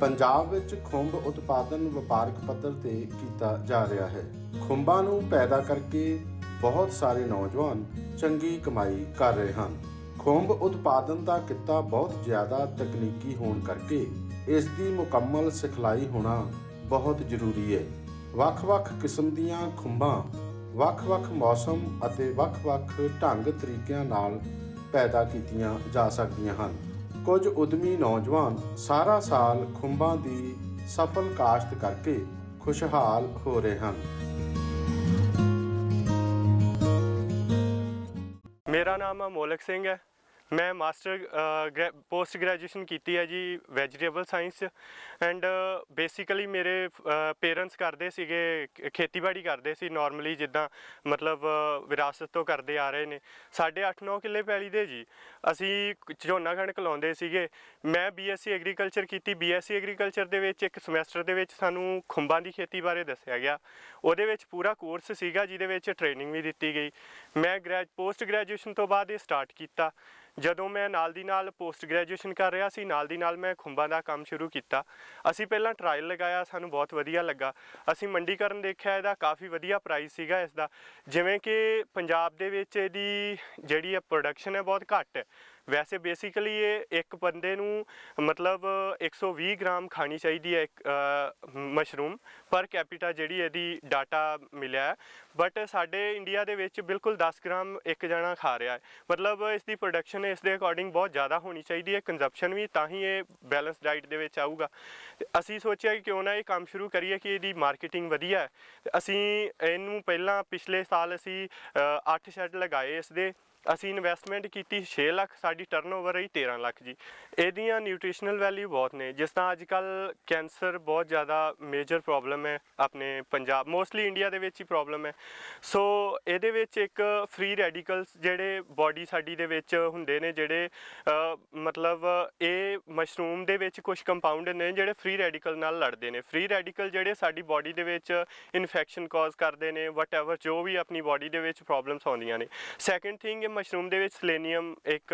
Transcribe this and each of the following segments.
ਪੰਜਾਬ ਵਿੱਚ ਖੁੰਭ ਉਤਪਾਦਨ ਵਪਾਰਕ ਪੱਧਰ ਤੇ ਕੀਤਾ ਜਾ ਰਿਹਾ ਹੈ। ਖੁੰਭਾਂ ਨੂੰ ਪੈਦਾ ਕਰਕੇ ਬਹੁਤ ਸਾਰੇ ਨੌਜਵਾਨ ਚੰਗੀ ਕਮਾਈ ਕਰ ਰਹੇ ਹਨ। ਖੁੰਭ ਉਤਪਾਦਨ ਦਾ ਕਿੱਤਾ ਬਹੁਤ ਜ਼ਿਆਦਾ ਤਕਨੀਕੀ ਹੋਣ ਕਰਕੇ ਇਸ ਦੀ ਮੁਕੰਮਲ ਸਿਖਲਾਈ ਹੋਣਾ ਬਹੁਤ ਜ਼ਰੂਰੀ ਹੈ। ਵੱਖ-ਵੱਖ ਕਿਸਮ ਦੀਆਂ ਖੁੰਭਾਂ ਵੱਖ-ਵੱਖ ਮੌਸਮ ਅਤੇ ਵੱਖ-ਵੱਖ ਢੰਗ ਤਰੀਕਿਆਂ ਨਾਲ ਪੈਦਾ ਕੀਤੀਆਂ ਜਾ ਸਕਦੀਆਂ ਹਨ। ਕੁਝ ਉਦਮੀ ਨੌਜਵਾਨ ਸਾਰਾ ਸਾਲ ਖੁੰਭਾਂ ਦੀ ਸਫਲ ਕਾਸ਼ਤ ਕਰਕੇ ਖੁਸ਼ਹਾਲ ਹੋ ਰਹੇ ਹਨ। ਮੇਰਾ ਨਾਮ ਅਮੋਲਕ ਸਿੰਘ ਹੈ। ਮੈਂ ਮਾਸਟਰ ਪੋਸਟ ਗ੍ਰੈਜੂਏਸ਼ਨ ਕੀਤੀ ਹੈ ਜੀ ਵੈਜੀਟੇਬਲ ਸਾਇੰਸ ਐਂਡ ਬੇਸਿਕਲੀ ਮੇਰੇ ਪੇਰੈਂਟਸ ਕਰਦੇ ਸੀਗੇ ਖੇਤੀਬਾੜੀ ਕਰਦੇ ਸੀ ਨਾਰਮਲੀ ਜਿੱਦਾਂ ਮਤਲਬ ਵਿਰਾਸਤ ਤੋਂ ਕਰਦੇ ਆ ਰਹੇ ਨੇ। ਸਾਡੇ 8-9 ਕਿੱਲੇ ਪੈਲੀ ਦੇ ਜੀ। ਅਸੀਂ ਝੋਨਾ ਕਣਕ ਲਾਉਂਦੇ ਸੀਗੇ। ਮੈਂ ਬੀਐਸਸੀ ਐਗਰੀਕਲਚਰ ਕੀਤੀ। ਬੀਐਸਸੀ ਐਗਰੀਕਲਚਰ ਦੇ ਵਿੱਚ ਇੱਕ ਸਮੈਸਟਰ ਦੇ ਵਿੱਚ ਸਾਨੂੰ ਖੁੰਬਾਂ ਦੀ ਖੇਤੀ ਬਾਰੇ ਦੱਸਿਆ ਗਿਆ। ਉਹਦੇ ਵਿੱਚ ਪੂਰਾ ਕੋਰਸ ਸੀਗਾ, ਜਿਹਦੇ ਵਿੱਚ ਟ੍ਰੇਨਿੰਗ ਵੀ ਦਿੱਤੀ ਗਈ। ਮੈਂ ਗ੍ਰੈਜ ਪੋਸਟ ਗ੍ਰੈਜੂਏਸ਼ਨ ਤੋਂ ਬਾਅਦ ਇਹ ਸਟਾਰਟ ਕੀਤਾ। ਜਦੋਂ ਮੈਂ ਨਾਲ ਦੀ ਨਾਲ ਪੋਸਟ ਗ੍ਰੈਜੂਏਸ਼ਨ ਕਰ ਰਿਹਾ ਸੀ, ਨਾਲ ਦੀ ਨਾਲ ਮੈਂ ਖੁੰਬਾਂ ਦਾ ਕੰਮ ਸ਼ੁਰੂ ਕੀਤਾ। ਅਸੀਂ ਪਹਿਲਾਂ ਟਰਾਇਲ ਲਗਾਇਆ, ਸਾਨੂੰ ਬਹੁਤ ਵਧੀਆ ਲੱਗਾ। ਅਸੀਂ ਮੰਡੀਕਰਨ ਦੇਖਿਆ, ਇਹਦਾ ਕਾਫੀ ਵਧੀਆ ਪ੍ਰਾਈਸ ਸੀਗਾ ਇਸ ਦਾ ਜਿਵੇਂ ਕਿ ਪੰਜਾਬ ਦੇ ਵਿੱਚ ਇਹਦੀ ਜਿਹੜੀ ਹੈ ਪ੍ਰੋਡਕਸ਼ਨ ਹੈ, ਬਹੁਤ ਘੱਟ ਹੈ। ਵੈਸੇ ਬੇਸਿਕਲੀ ਇਹ ਇੱਕ ਬੰਦੇ ਨੂੰ ਮਤਲਬ 120 ਗ੍ਰਾਮ ਖਾਣੀ ਚਾਹੀਦੀ ਹੈ ਇੱਕ ਮਸ਼ਰੂਮ ਪਰ ਕੈਪੀਟਾ ਜਿਹੜੀ ਇਹਦੀ ਡਾਟਾ ਮਿਲਿਆ ਹੈ। ਬਟ ਸਾਡੇ ਇੰਡੀਆ ਦੇ ਵਿੱਚ ਬਿਲਕੁਲ 10 ਗ੍ਰਾਮ ਇੱਕ ਜਣਾ ਖਾ ਰਿਹਾ ਹੈ। ਮਤਲਬ ਇਸ ਦੀ ਪ੍ਰੋਡਕਸ਼ਨ ਇਸ ਦੇ ਅਕੋਰਡਿੰਗ ਬਹੁਤ ਜ਼ਿਆਦਾ ਹੋਣੀ ਚਾਹੀਦੀ ਹੈ। ਕੰਜ਼ੰਪਸ਼ਨ ਵੀ ਤਾਂ ਹੀ ਇਹ ਬੈਲੈਂਸ ਡਾਈਟ ਦੇ ਵਿੱਚ ਆਊਗਾ। ਤੇ ਅਸੀਂ ਸੋਚਿਆ ਕਿ ਕਿਉਂ ਨਾ ਇਹ ਕੰਮ ਸ਼ੁਰੂ ਕਰੀਏ ਕਿ ਇਹਦੀ ਮਾਰਕੀਟਿੰਗ ਵਧੀਆ ਹੈ। ਅਸੀਂ ਇਹਨੂੰ ਪਹਿਲਾਂ ਪਿਛਲੇ ਸਾਲ ਅਸੀਂ 8 ਸ਼ੈਡ ਲਗਾਏ ਇਸ ਦੇ ਅਸੀਂ ਇਨਵੈਸਟਮੈਂਟ ਕੀਤੀ 6 ਲੱਖ, ਸਾਡੀ ਟਰਨਓਵਰ ਰਹੀ 13 ਲੱਖ ਜੀ। ਇਹਦੀਆਂ ਨਿਊਟ੍ਰੀਸ਼ਨਲ ਵੈਲਿਊ ਬਹੁਤ ਨੇ। ਜਿਸ ਤਰ੍ਹਾਂ ਅੱਜ ਕੱਲ ਕੈਂਸਰ ਬਹੁਤ ਜ਼ਿਆਦਾ ਮੇਜਰ ਪ੍ਰੋਬਲਮ ਹੈ ਆਪਣੇ ਪੰਜਾਬ ਮੋਸਟਲੀ ਇੰਡੀਆ ਦੇ ਵਿੱਚ ਹੀ ਪ੍ਰੋਬਲਮ ਹੈ। ਸੋ ਇਹਦੇ ਵਿੱਚ ਇੱਕ ਫ੍ਰੀ ਰੈਡੀਕਲਸ ਜਿਹੜੇ ਬਾਡੀ ਸਾਡੀ ਦੇ ਵਿੱਚ ਹੁੰਦੇ ਨੇ, ਜਿਹੜੇ ਮਤਲਬ ਇਹ ਮਸ਼ਰੂਮ ਦੇ ਵਿੱਚ ਕੁਝ ਕੰਪਾਊਂਡ ਨੇ ਜਿਹੜੇ ਫ੍ਰੀ ਰੈਡੀਕਲ ਨਾਲ ਲੜਦੇ ਨੇ। ਫ੍ਰੀ ਰੈਡੀਕਲ ਜਿਹੜੇ ਸਾਡੀ ਬਾਡੀ ਦੇ ਵਿੱਚ ਇਨਫੈਕਸ਼ਨ ਕਾਜ਼ ਕਰਦੇ ਨੇ ਵਟਐਵਰ ਜੋ ਵੀ ਆਪਣੀ ਬਾਡੀ ਦੇ ਵਿੱਚ ਪ੍ਰੋਬਲਮਸ ਆਉਂਦੀਆਂ ਨੇ। ਸੈਕੰਡ ਥਿੰਗ ਮਸ਼ਰੂਮ ਦੇ ਵਿੱਚ ਸਲੇਨੀਅਮ ਇੱਕ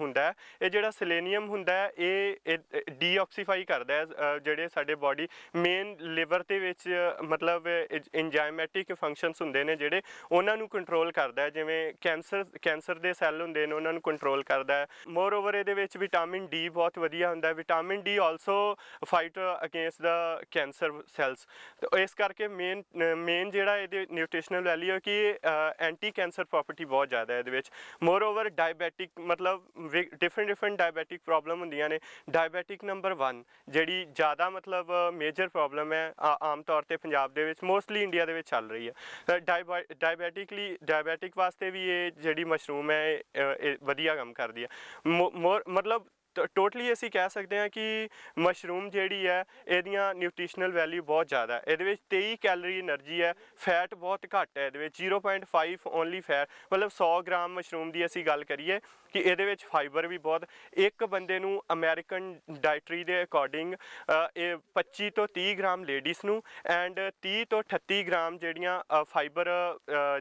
ਹੁੰਦਾ ਹੈ। ਇਹ ਜਿਹੜਾ ਸਲੇਨੀਅਮ ਹੁੰਦਾ ਹੈ, ਇਹ ਡੀਆਕਸੀਫਾਈ ਕਰਦਾ ਹੈ ਜਿਹੜੇ ਸਾਡੇ ਬਾਡੀ ਮੇਨ ਲਿਵਰ ਦੇ ਵਿੱਚ, ਮਤਲਬ ਇੰਜ਼ਾਈਮੈਟਿਕ ਫੰਕਸ਼ਨਸ ਹੁੰਦੇ ਨੇ ਜਿਹੜੇ ਉਹਨਾਂ ਨੂੰ ਕੰਟਰੋਲ ਕਰਦਾ ਹੈ। ਜਿਵੇਂ ਕੈਂਸਰ ਕੈਂਸਰ ਦੇ ਸੈੱਲ ਹੁੰਦੇ ਨੇ, ਉਹਨਾਂ ਨੂੰ ਕੰਟਰੋਲ ਕਰਦਾ ਹੈ। ਮੋਰ ਓਵਰ ਇਹਦੇ ਵਿੱਚ ਵਿਟਾਮਿਨ ਡੀ ਬਹੁਤ ਵਧੀਆ ਹੁੰਦਾ ਹੈ। Vitamin D also fight against the cancer cells ਤੇ ਇਸ ਕਰਕੇ ਮੇਨ ਮੇਨ ਜਿਹੜਾ ਇਹਦੇ ਨਿਊਟ੍ਰੀਸ਼ਨਲ ਵੈਲਿਊ ਹੈ ਕਿ ਐਂਟੀ ਕੈਂਸਰ ਪ੍ਰਾਪਰਟੀ ਬਹੁਤ ਜ਼ਿਆਦਾ ਹੈ ਇਹਦੇ ਵਿੱਚ। ਮੋਰ ਓਵਰ ਡਾਇਬੈਟਿਕ ਮਤਲਬ ਡਿਫਰੈਂਟ ਡਿਫਰੈਂਟ ਡਾਇਬੈਟਿਕ ਪ੍ਰੋਬਲਮ ਹੁੰਦੀਆਂ ਨੇ। ਡਾਇਬੈਟਿਕ ਨੰਬਰ 1 ਜਿਹੜੀ ਜ਼ਿਆਦਾ ਮਤਲਬ ਮੇਜਰ ਪ੍ਰੋਬਲਮ ਹੈ ਆਮ ਤੌਰ ਤੇ ਪੰਜਾਬ ਦੇ ਵਿੱਚ ਮੋਸਟਲੀ ਇੰਡੀਆ ਦੇ ਵਿੱਚ ਚੱਲ ਰਹੀ ਹੈ। ਡਾਇਬੈਟਿਕਲੀ ਡਾਇਬੈਟਿਕ ਵਾਸਤੇ ਵੀ ਇਹ ਜਿਹੜੀ ਮਸ਼ਰੂਮ ਹੈ ਇਹ, ਵਧੀਆ ਕੰਮ ਕਰਦੀ ਹੈ। ਮੋਰ ਮਤਲਬ ਟੋਟਲੀ ਅਸੀਂ ਕਹਿ ਸਕਦੇ ਹਾਂ ਕਿ ਮਸ਼ਰੂਮ ਜਿਹੜੀ ਹੈ, ਇਹਦੀਆਂ ਨਿਊਟ੍ਰੀਸ਼ਨਲ ਵੈਲਿਊ ਬਹੁਤ ਜ਼ਿਆਦਾ ਹੈ। ਇਹਦੇ ਵਿੱਚ 23 ਕੈਲਰੀ એનર્ਜੀ ਹੈ ਫੈਟ ਬਹੁਤ ਘੱਟ ਹੈ ਇਹਦੇ ਵਿੱਚ 0.5 ਓਨਲੀ ਫੈਟ ਮਤਲਬ 100 ਗ੍ਰਾਮ ਮਸ਼ਰੂਮ ਦੀ ਅਸੀਂ ਗੱਲ ਕਰੀਏ ਕਿ ਇਹਦੇ ਵਿੱਚ ਫਾਈਬਰ ਵੀ ਬਹੁਤ। ਇੱਕ ਬੰਦੇ ਨੂੰ ਅਮਰੀਕਨ ਡਾਇਟਰੀ ਦੇ ਅਕੋਰਡਿੰਗ ਇਹ 25 ਤੋਂ 30 ਗ੍ਰਾਮ ਲੇਡੀਜ਼ ਨੂੰ ਐਂਡ 30 ਤੋਂ 38 ਗ੍ਰਾਮ ਜਿਹੜੀਆਂ ਫਾਈਬਰ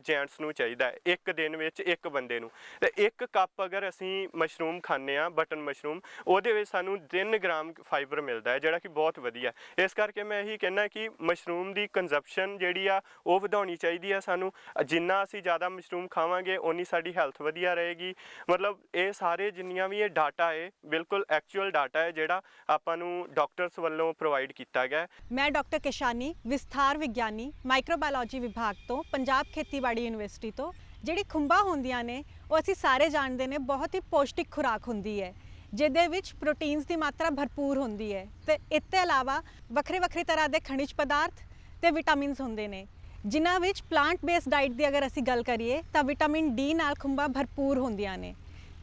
ਜੈਂਟਸ ਨੂੰ ਚਾਹੀਦਾ ਇੱਕ ਦਿਨ ਵਿੱਚ ਇੱਕ ਬੰਦੇ ਨੂੰ। ਤੇ ਇੱਕ ਕੱਪ ਅਗਰ ਅਸੀਂ ਮਸ਼ਰੂਮ ਖਾਂਦੇ ਆ ਬਟਨ ਮਸ਼ਰੂਮ ਉਹਦੇ ਵਿੱਚ ਸਾਨੂੰ 3 ਗ੍ਰਾਮ ਫਾਈਬਰ ਮਿਲਦਾ ਹੈ, ਜਿਹੜਾ ਕਿ ਬਹੁਤ ਵਧੀਆ ਇਸ ਕਰਕੇ ਮੈਂ ਇਹੀ ਕਹਿਣਾ ਕਿ ਮਸ਼ਰੂਮ ਦੀ ਕੰਜ਼ੰਪਸ਼ਨ ਜਿਹੜੀ ਆ, ਉਹ ਵਧਾਉਣੀ ਚਾਹੀਦੀ ਆ ਸਾਨੂੰ। ਜਿੰਨਾ ਅਸੀਂ ਜ਼ਿਆਦਾ ਮਸ਼ਰੂਮ ਖਾਵਾਂਗੇ, ਓਨੀ ਸਾਡੀ ਹੈਲਥ ਵਧੀਆ ਰਹੇਗੀ। ਮਤਲਬ ਇਹ ਸਾਰੇ ਜਿੰਨੀਆਂ ਵੀ ਇਹ ਡਾਟਾ ਹੈ, ਬਿਲਕੁਲ ਐਕਚੁਅਲ ਡਾਟਾ ਹੈ, ਜਿਹੜਾ ਆਪਾਂ ਨੂੰ ਡਾਕਟਰਸ ਵੱਲੋਂ ਪ੍ਰੋਵਾਈਡ ਕੀਤਾ ਗਿਆ ਮੈਂ ਡਾਕਟਰ ਕਿਸ਼ਾਨੀ, ਵਿਸਥਾਰ ਵਿਗਿਆਨੀ ਮਾਈਕਰੋਬਾਇਓਲੋਜੀ ਵਿਭਾਗ ਤੋਂ, ਪੰਜਾਬ ਖੇਤੀਬਾੜੀ ਯੂਨੀਵਰਸਿਟੀ ਤੋਂ। ਜਿਹੜੀ ਖੁੰਬਾਂ ਹੁੰਦੀਆਂ ਨੇ, ਉਹ ਅਸੀਂ ਸਾਰੇ ਜਾਣਦੇ ਨੇ, ਬਹੁਤ ਹੀ ਪੌਸ਼ਟਿਕ ਖੁਰਾਕ ਹੁੰਦੀ ਹੈ। ਜਿਹਦੇ ਵਿੱਚ ਪ੍ਰੋਟੀਨਸ ਦੀ ਮਾਤਰਾ ਭਰਪੂਰ ਹੁੰਦੀ ਹੈ। ਤੇ ਇਸ ਤੋਂ ਇਲਾਵਾ ਵੱਖਰੇ ਵੱਖਰੇ ਤਰ੍ਹਾਂ ਦੇ ਖਣਿਜ ਪਦਾਰਥ ਤੇ ਵਿਟਾਮਿਨਸ ਹੁੰਦੇ ਨੇ। ਜਿਨ੍ਹਾਂ ਵਿੱਚ ਪਲਾਂਟ ਬੇਸਡ ਡਾਈਟ ਦੀ ਅਗਰ ਅਸੀਂ ਗੱਲ ਕਰੀਏ, ਤਾਂ ਵਿਟਾਮਿਨ ਡੀ ਨਾਲ ਖੁੰਬਾਂ ਭਰਪੂਰ ਹੁੰਦੀਆਂ ਨੇ।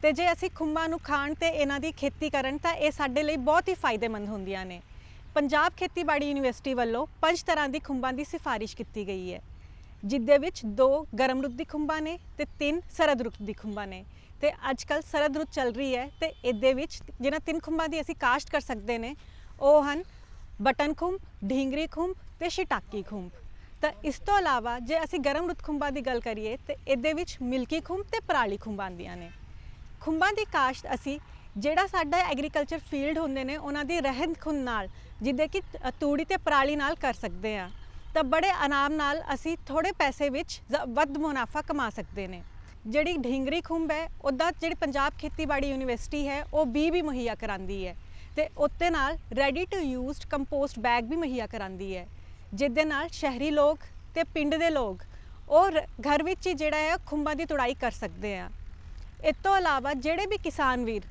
ਤੇ ਜੇ ਅਸੀਂ ਖੁੰਬਾਂ ਨੂੰ ਖਾਣ ਤੇ ਇਹਨਾਂ ਦੀ ਖੇਤੀ ਕਰਨ, ਤਾਂ ਇਹ ਸਾਡੇ ਲਈ ਬਹੁਤ ਹੀ ਫਾਇਦੇਮੰਦ ਹੁੰਦੀਆਂ ਨੇ। ਪੰਜਾਬ ਖੇਤੀਬਾੜੀ ਯੂਨੀਵਰਸਿਟੀ ਵੱਲੋਂ ਪੰਜ ਤਰ੍ਹਾਂ ਦੀ ਖੁੰਬਾਂ ਦੀ ਸਿਫਾਰਿਸ਼ ਕੀਤੀ ਗਈ ਹੈ। ਜਿਦੇ ਵਿੱਚ ਦੋ ਗਰਮ ਰੁੱਤ ਦੀ ਖੁੰਬਾਂ ਨੇ ਤੇ ਤਿੰਨ ਸਰਦ ਰੁੱਤ ਦੀ ਖੁੰਬਾਂ ਨੇ। ਤੇ ਅੱਜ ਕੱਲ ਸਰਦ ਰੁੱਤ ਚੱਲ ਰਹੀ ਹੈ ਤੇ ਇਹਦੇ ਵਿੱਚ ਜਿਹਨਾਂ ਤਿੰਨ ਖੁੰਬਾਂ ਦੀ ਅਸੀਂ ਕਾਸ਼ਤ ਕਰ ਸਕਦੇ ਨੇ, ਉਹ ਹਨ ਬਟਨ ਖੁੰਬ, ਢੀਂਗਰੀ ਖੁੰਬ ਤੇ ਸ਼ਿਟਾਕੀ ਖੁੰਬ। ਤਾਂ ਇਸ ਤੋਂ ਇਲਾਵਾ ਜੇ ਅਸੀਂ ਗਰਮ ਰੁੱਤ ਖੁੰਬਾਂ ਦੀ ਗੱਲ ਕਰੀਏ ਤੇ ਇਹਦੇ ਵਿੱਚ ਮਿਲਕੀ ਖੁੰਬ ਤੇ ਪਰਾਲੀ ਖੁੰਬ ਆਉਂਦੀਆਂ ਨੇ। ਖੁੰਬਾਂ ਦੀ ਕਾਸ਼ਤ ਅਸੀਂ ਜਿਹੜਾ ਸਾਡਾ ਐਗਰੀਕਲਚਰ ਫੀਲਡ ਹੁੰਦੇ ਨੇ, ਉਹਨਾਂ ਦੀ ਰਹਿੰਦ ਖੁੰਦ ਨਾਲ ਜਿੱਦੇ ਕਿ ਤੂੜੀ ਤੇ ਪਰਾਲੀ ਨਾਲ ਕਰ ਸਕਦੇ ਆ। ਤਾਂ ਬੜੇ ਆਰਾਮ ਨਾਲ ਅਸੀਂ ਥੋੜੇ ਪੈਸੇ ਵਿੱਚ ਜ਼- ਵੱਧ ਮੁਨਾਫਾ ਕਮਾ ਸਕਦੇ ਨੇ। ਜਿਹੜੀ ਢਿੰਗਰੀ ਖੁੰਬ ਹੈ, ਉਹਦਾ ਜਿਹੜੀ ਪੰਜਾਬ ਖੇਤੀਬਾੜੀ ਯੂਨੀਵਰਸਿਟੀ ਹੈ, ਉਹ ਬੀ ਵੀ ਮੁਹੱਈਆ ਕਰਾਂਦੀ ਹੈ। ਤੇ ਉੱਤੇ ਨਾਲ ready to used compost bag ਵੀ ਮੁਹੱਈਆ ਕਰਾਂਦੀ ਹੈ। ਜਿਹਦੇ ਨਾਲ ਸ਼ਹਿਰੀ ਲੋਕ ਤੇ ਪਿੰਡ ਦੇ ਲੋਕ ਉਹ ਰ- ਘਰ ਵਿੱਚ ਹੀ ਜਿਹੜਾ ਹੈ, ਖੁੰਬਾਂ ਦੀ ਤੁੜਾਈ ਕਰ ਸਕਦੇ ਆ। ਇਸ ਤੋਂ ਇਲਾਵਾ ਜਿਹੜੇ ਵੀ ਕਿਸਾਨ ਵੀਰ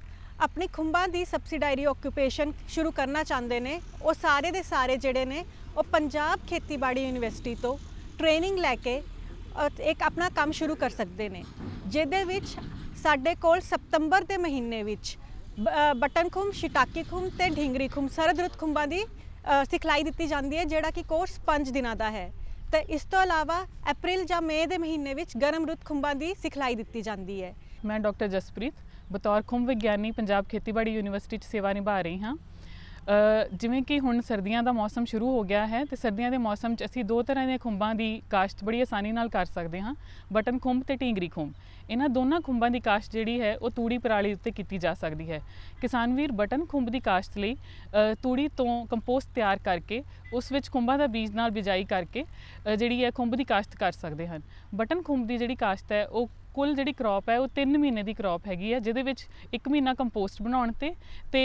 ਆਪਣੀ ਖੁੰਬਾਂ ਦੀ ਸਬਸਿਡਾਇਰੀ ਓਕੂਪੇਸ਼ਨ ਸ਼ੁਰੂ ਕਰਨਾ ਚਾਹੁੰਦੇ ਨੇ, ਉਹ ਸਾਰੇ ਦੇ ਸਾਰੇ ਜਿਹੜੇ ਨੇ, ਉਹ ਪੰਜਾਬ ਖੇਤੀਬਾੜੀ ਯੂਨੀਵਰਸਿਟੀ ਤੋਂ ਟ੍ਰੇਨਿੰਗ ਲੈ ਕੇ ਇੱਕ ਆਪਣਾ ਕੰਮ ਸ਼ੁਰੂ ਕਰ ਸਕਦੇ ਨੇ, ਜਿਹਦੇ ਵਿੱਚ ਸਾਡੇ ਕੋਲ ਸਤੰਬਰ ਦੇ ਮਹੀਨੇ ਵਿੱਚ ਬ- ਬਟਨ ਖੁੰਬ ਸ਼ਿਟਾਕੀ ਖੁੰਬ ਤੇ ਢਿੰਗਰੀ ਖੁੰਬ ਸਰਦ ਰੁੱਤ ਖੁੰਬਾਂ ਦੀ ਸਿਖਲਾਈ ਦਿੱਤੀ ਜਾਂਦੀ ਹੈ, ਜਿਹੜਾ ਕਿ ਕੋਰਸ 5 ਦਿਨਾਂ ਦਾ ਹੈ। ਤੇ ਇਸ ਤੋਂ ਇਲਾਵਾ ਅਪ੍ਰੈਲ ਜਾਂ ਮਈ ਦੇ ਮਹੀਨੇ ਵਿੱਚ ਗਰਮ ਰੁੱਤ ਖੁੰਬਾਂ ਦੀ ਸਿਖਲਾਈ ਦਿੱਤੀ ਜਾਂਦੀ ਹੈ। ਮੈਂ ਡਾਕਟਰ ਜਸਪ੍ਰੀਤ, ਬਤੌਰ ਖੁੰਭ ਵਿਗਿਆਨੀ, ਪੰਜਾਬ ਖੇਤੀਬਾੜੀ ਯੂਨੀਵਰਸਿਟੀ 'ਚ ਸੇਵਾ ਨਿਭਾ ਰਹੀ ਹਾਂ। ਜਿਵੇਂ ਕਿ ਹੁਣ ਸਰਦੀਆਂ ਦਾ ਮੌਸਮ ਸ਼ੁਰੂ ਹੋ ਗਿਆ ਹੈ ਤੇ ਸਰਦੀਆਂ ਦੇ ਮੌਸਮ 'ਚ ਅਸੀਂ ਦੋ ਤਰ੍ਹਾਂ ਦੀਆਂ ਖੁੰਬਾਂ ਦੀ ਕਾਸ਼ਤ ਬੜੀ ਆਸਾਨੀ ਨਾਲ ਕਰ ਸਕਦੇ ਹਾਂ, ਬਟਨ ਖੁੰਭ ਤੇ ਢੀਂਗਰੀ ਖੁੰਭ ਇਹਨਾਂ ਦੋਨਾਂ ਖੁੰਬਾਂ ਦੀ ਕਾਸ਼ਤ ਜਿਹੜੀ ਹੈ, ਉਹ ਤੂੜੀ ਪਰਾਲੀ ਉੱਤੇ ਕੀਤੀ ਜਾ ਸਕਦੀ ਹੈ। ਕਿਸਾਨ ਵੀਰ, ਬਟਨ ਖੁੰਭ ਦੀ ਕਾਸ਼ਤ ਲਈ ਤੂੜੀ ਤੋਂ ਕੰਪੋਸਟ ਤਿਆਰ ਕਰਕੇ, ਉਸ ਵਿੱਚ ਖੁੰਬਾਂ ਦਾ ਬੀਜ ਨਾਲ ਬਿਜਾਈ ਕਰਕੇ ਜਿਹੜੀ ਹੈ ਖੁੰਭ ਦੀ ਕਾਸ਼ਤ ਕਰ ਸਕਦੇ ਹਨ। ਬਟਨ ਖੁੰਭ ਦੀ ਜਿਹੜੀ ਕਾਸ਼ਤ ਹੈ, ਉਹ ਕੁੱਲ ਜਿਹੜੀ ਕ੍ਰੌਪ ਹੈ ਉਹ 3 ਮਹੀਨੇ ਦੀ ਕ੍ਰੌਪ ਹੈਗੀ ਹੈ ਜਿਹਦੇ ਵਿੱਚ 1 ਮਹੀਨਾ ਕੰਪੋਸਟ ਬਣਾਉਣ ਤੇ ਤੇ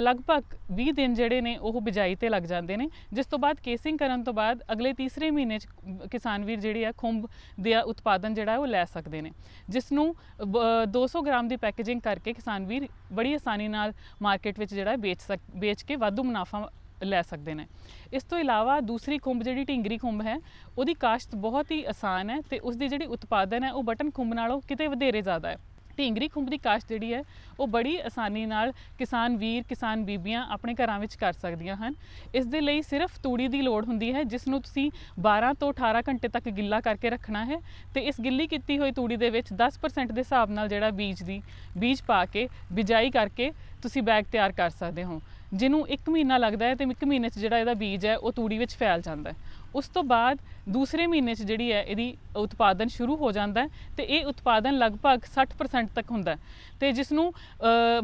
ਲਗਭਗ 20 ਦਿਨ ਜਿਹੜੇ ਨੇ ਉਹ ਬਿਜਾਈ ਤੇ ਲੱਗ ਜਾਂਦੇ ਨੇ। ਜਿਸ ਤੋਂ ਬਾਅਦ ਕੇਸਿੰਗ ਕਰਨ ਤੋਂ ਬਾਅਦ ਅਗਲੇ ਤੀਸਰੇ ਮਹੀਨੇ ਚ ਕਿਸਾਨ ਵੀਰ ਜਿਹੜੇ ਆ ਖੁੰਭ ਦਾ ਉਤਪਾਦਨ ਜਿਹੜਾ ਉਹ ਲੈ ਸਕਦੇ ਨੇ। ਜਿਸ ਨੂੰ ਬ- ਅ, 200 ਗ੍ਰਾਮ ਦੀ ਪੈਕੇਜਿੰਗ ਕਰਕੇ ਕਿਸਾਨ ਵੀਰ ਬੜੀ ਆਸਾਨੀ ਨਾਲ ਮਾਰਕੀਟ ਵਿੱਚ ਜਿਹੜਾ ਵੇਚ ਸਕ ਵੇਚ ਕੇ ਵਾਧੂ ਮੁਨਾਫਾ ਲੈ ਸਕਦੇ ਨੇ। ਇਸ ਤੋਂ ਇਲਾਵਾ ਦੂਸਰੀ ਖੁੰਬ ਜਿਹੜੀ ਢਿੰਗਰੀ ਖੁੰਬ ਹੈ, ਉਹਦੀ ਕਾਸ਼ਤ ਬਹੁਤ ਹੀ ਆਸਾਨ ਹੈ ਤੇ ਉਸ ਦੀ ਜਿਹੜੀ ਉਤਪਾਦਨ ਹੈ, ਉਹ ਬਟਨ ਖੁੰਬ ਨਾਲੋਂ ਕਿਤੇ ਵਧੇਰੇ ਜ਼ਿਆਦਾ ਹੈ। ਢਿੰਗਰੀ ਖੁੰਬ ਦੀ ਕਾਸ਼ਤ ਜਿਹੜੀ ਹੈ, ਉਹ ਬੜੀ ਆਸਾਨੀ ਨਾਲ ਕਿਸਾਨ ਵੀਰ, ਕਿਸਾਨ ਬੀਬੀਆਂ ਆਪਣੇ ਘਰਾਂ ਵਿੱਚ ਕਰ ਸਕਦੀਆਂ ਹਨ। ਇਸ ਦੇ ਲਈ ਸਿਰਫ ਤੂੜੀ ਦੀ ਲੋੜ ਹੁੰਦੀ ਹੈ, ਜਿਸ ਨੂੰ ਤੁਸੀਂ 12 ਤੋਂ 18 ਘੰਟੇ ਤੱਕ ਗਿੱਲਾ ਕਰਕੇ ਰੱਖਣਾ ਹੈ ਤੇ ਇਸ ਗਿੱਲੀ ਕੀਤੀ ਹੋਈ ਤੂੜੀ ਦੇ ਵਿੱਚ 10% ਦੇ ਹਿਸਾਬ ਨਾਲ ਜਿਹੜਾ ਬੀਜ ਦੀ, ਬੀਜ ਪਾ ਕੇ, ਬਿਜਾਈ ਕਰਕੇ ਤੁਸੀਂ ਬੈਗ ਤਿਆਰ ਕਰ ਸਕਦੇ ਹੋ। ਜਿਹਨੂੰ 1 ਮਹੀਨਾ ਲੱਗਦਾ ਹੈ ਤੇ 1 ਮਹੀਨੇ 'ਚ ਜਿਹੜਾ ਇਹਦਾ ਬੀਜ ਹੈ, ਉਹ ਤੂੜੀ ਵਿੱਚ ਫੈਲ ਜਾਂਦਾ ਹੈ। ਉਸ ਤੋਂ ਬਾਅਦ ਦੂਸਰੇ ਮਹੀਨੇ 'ਚ ਜਿਹੜੀ ਹੈ, ਇਹਦੀ ਉਤਪਾਦਨ ਸ਼ੁਰੂ ਹੋ ਜਾਂਦਾ ਹੈ ਤੇ ਇਹ ਉਤਪਾਦਨ ਲਗਭਗ 60% ਤੱਕ ਹੁੰਦਾ ਹੈ। ਤੇ ਜਿਸ ਨੂੰ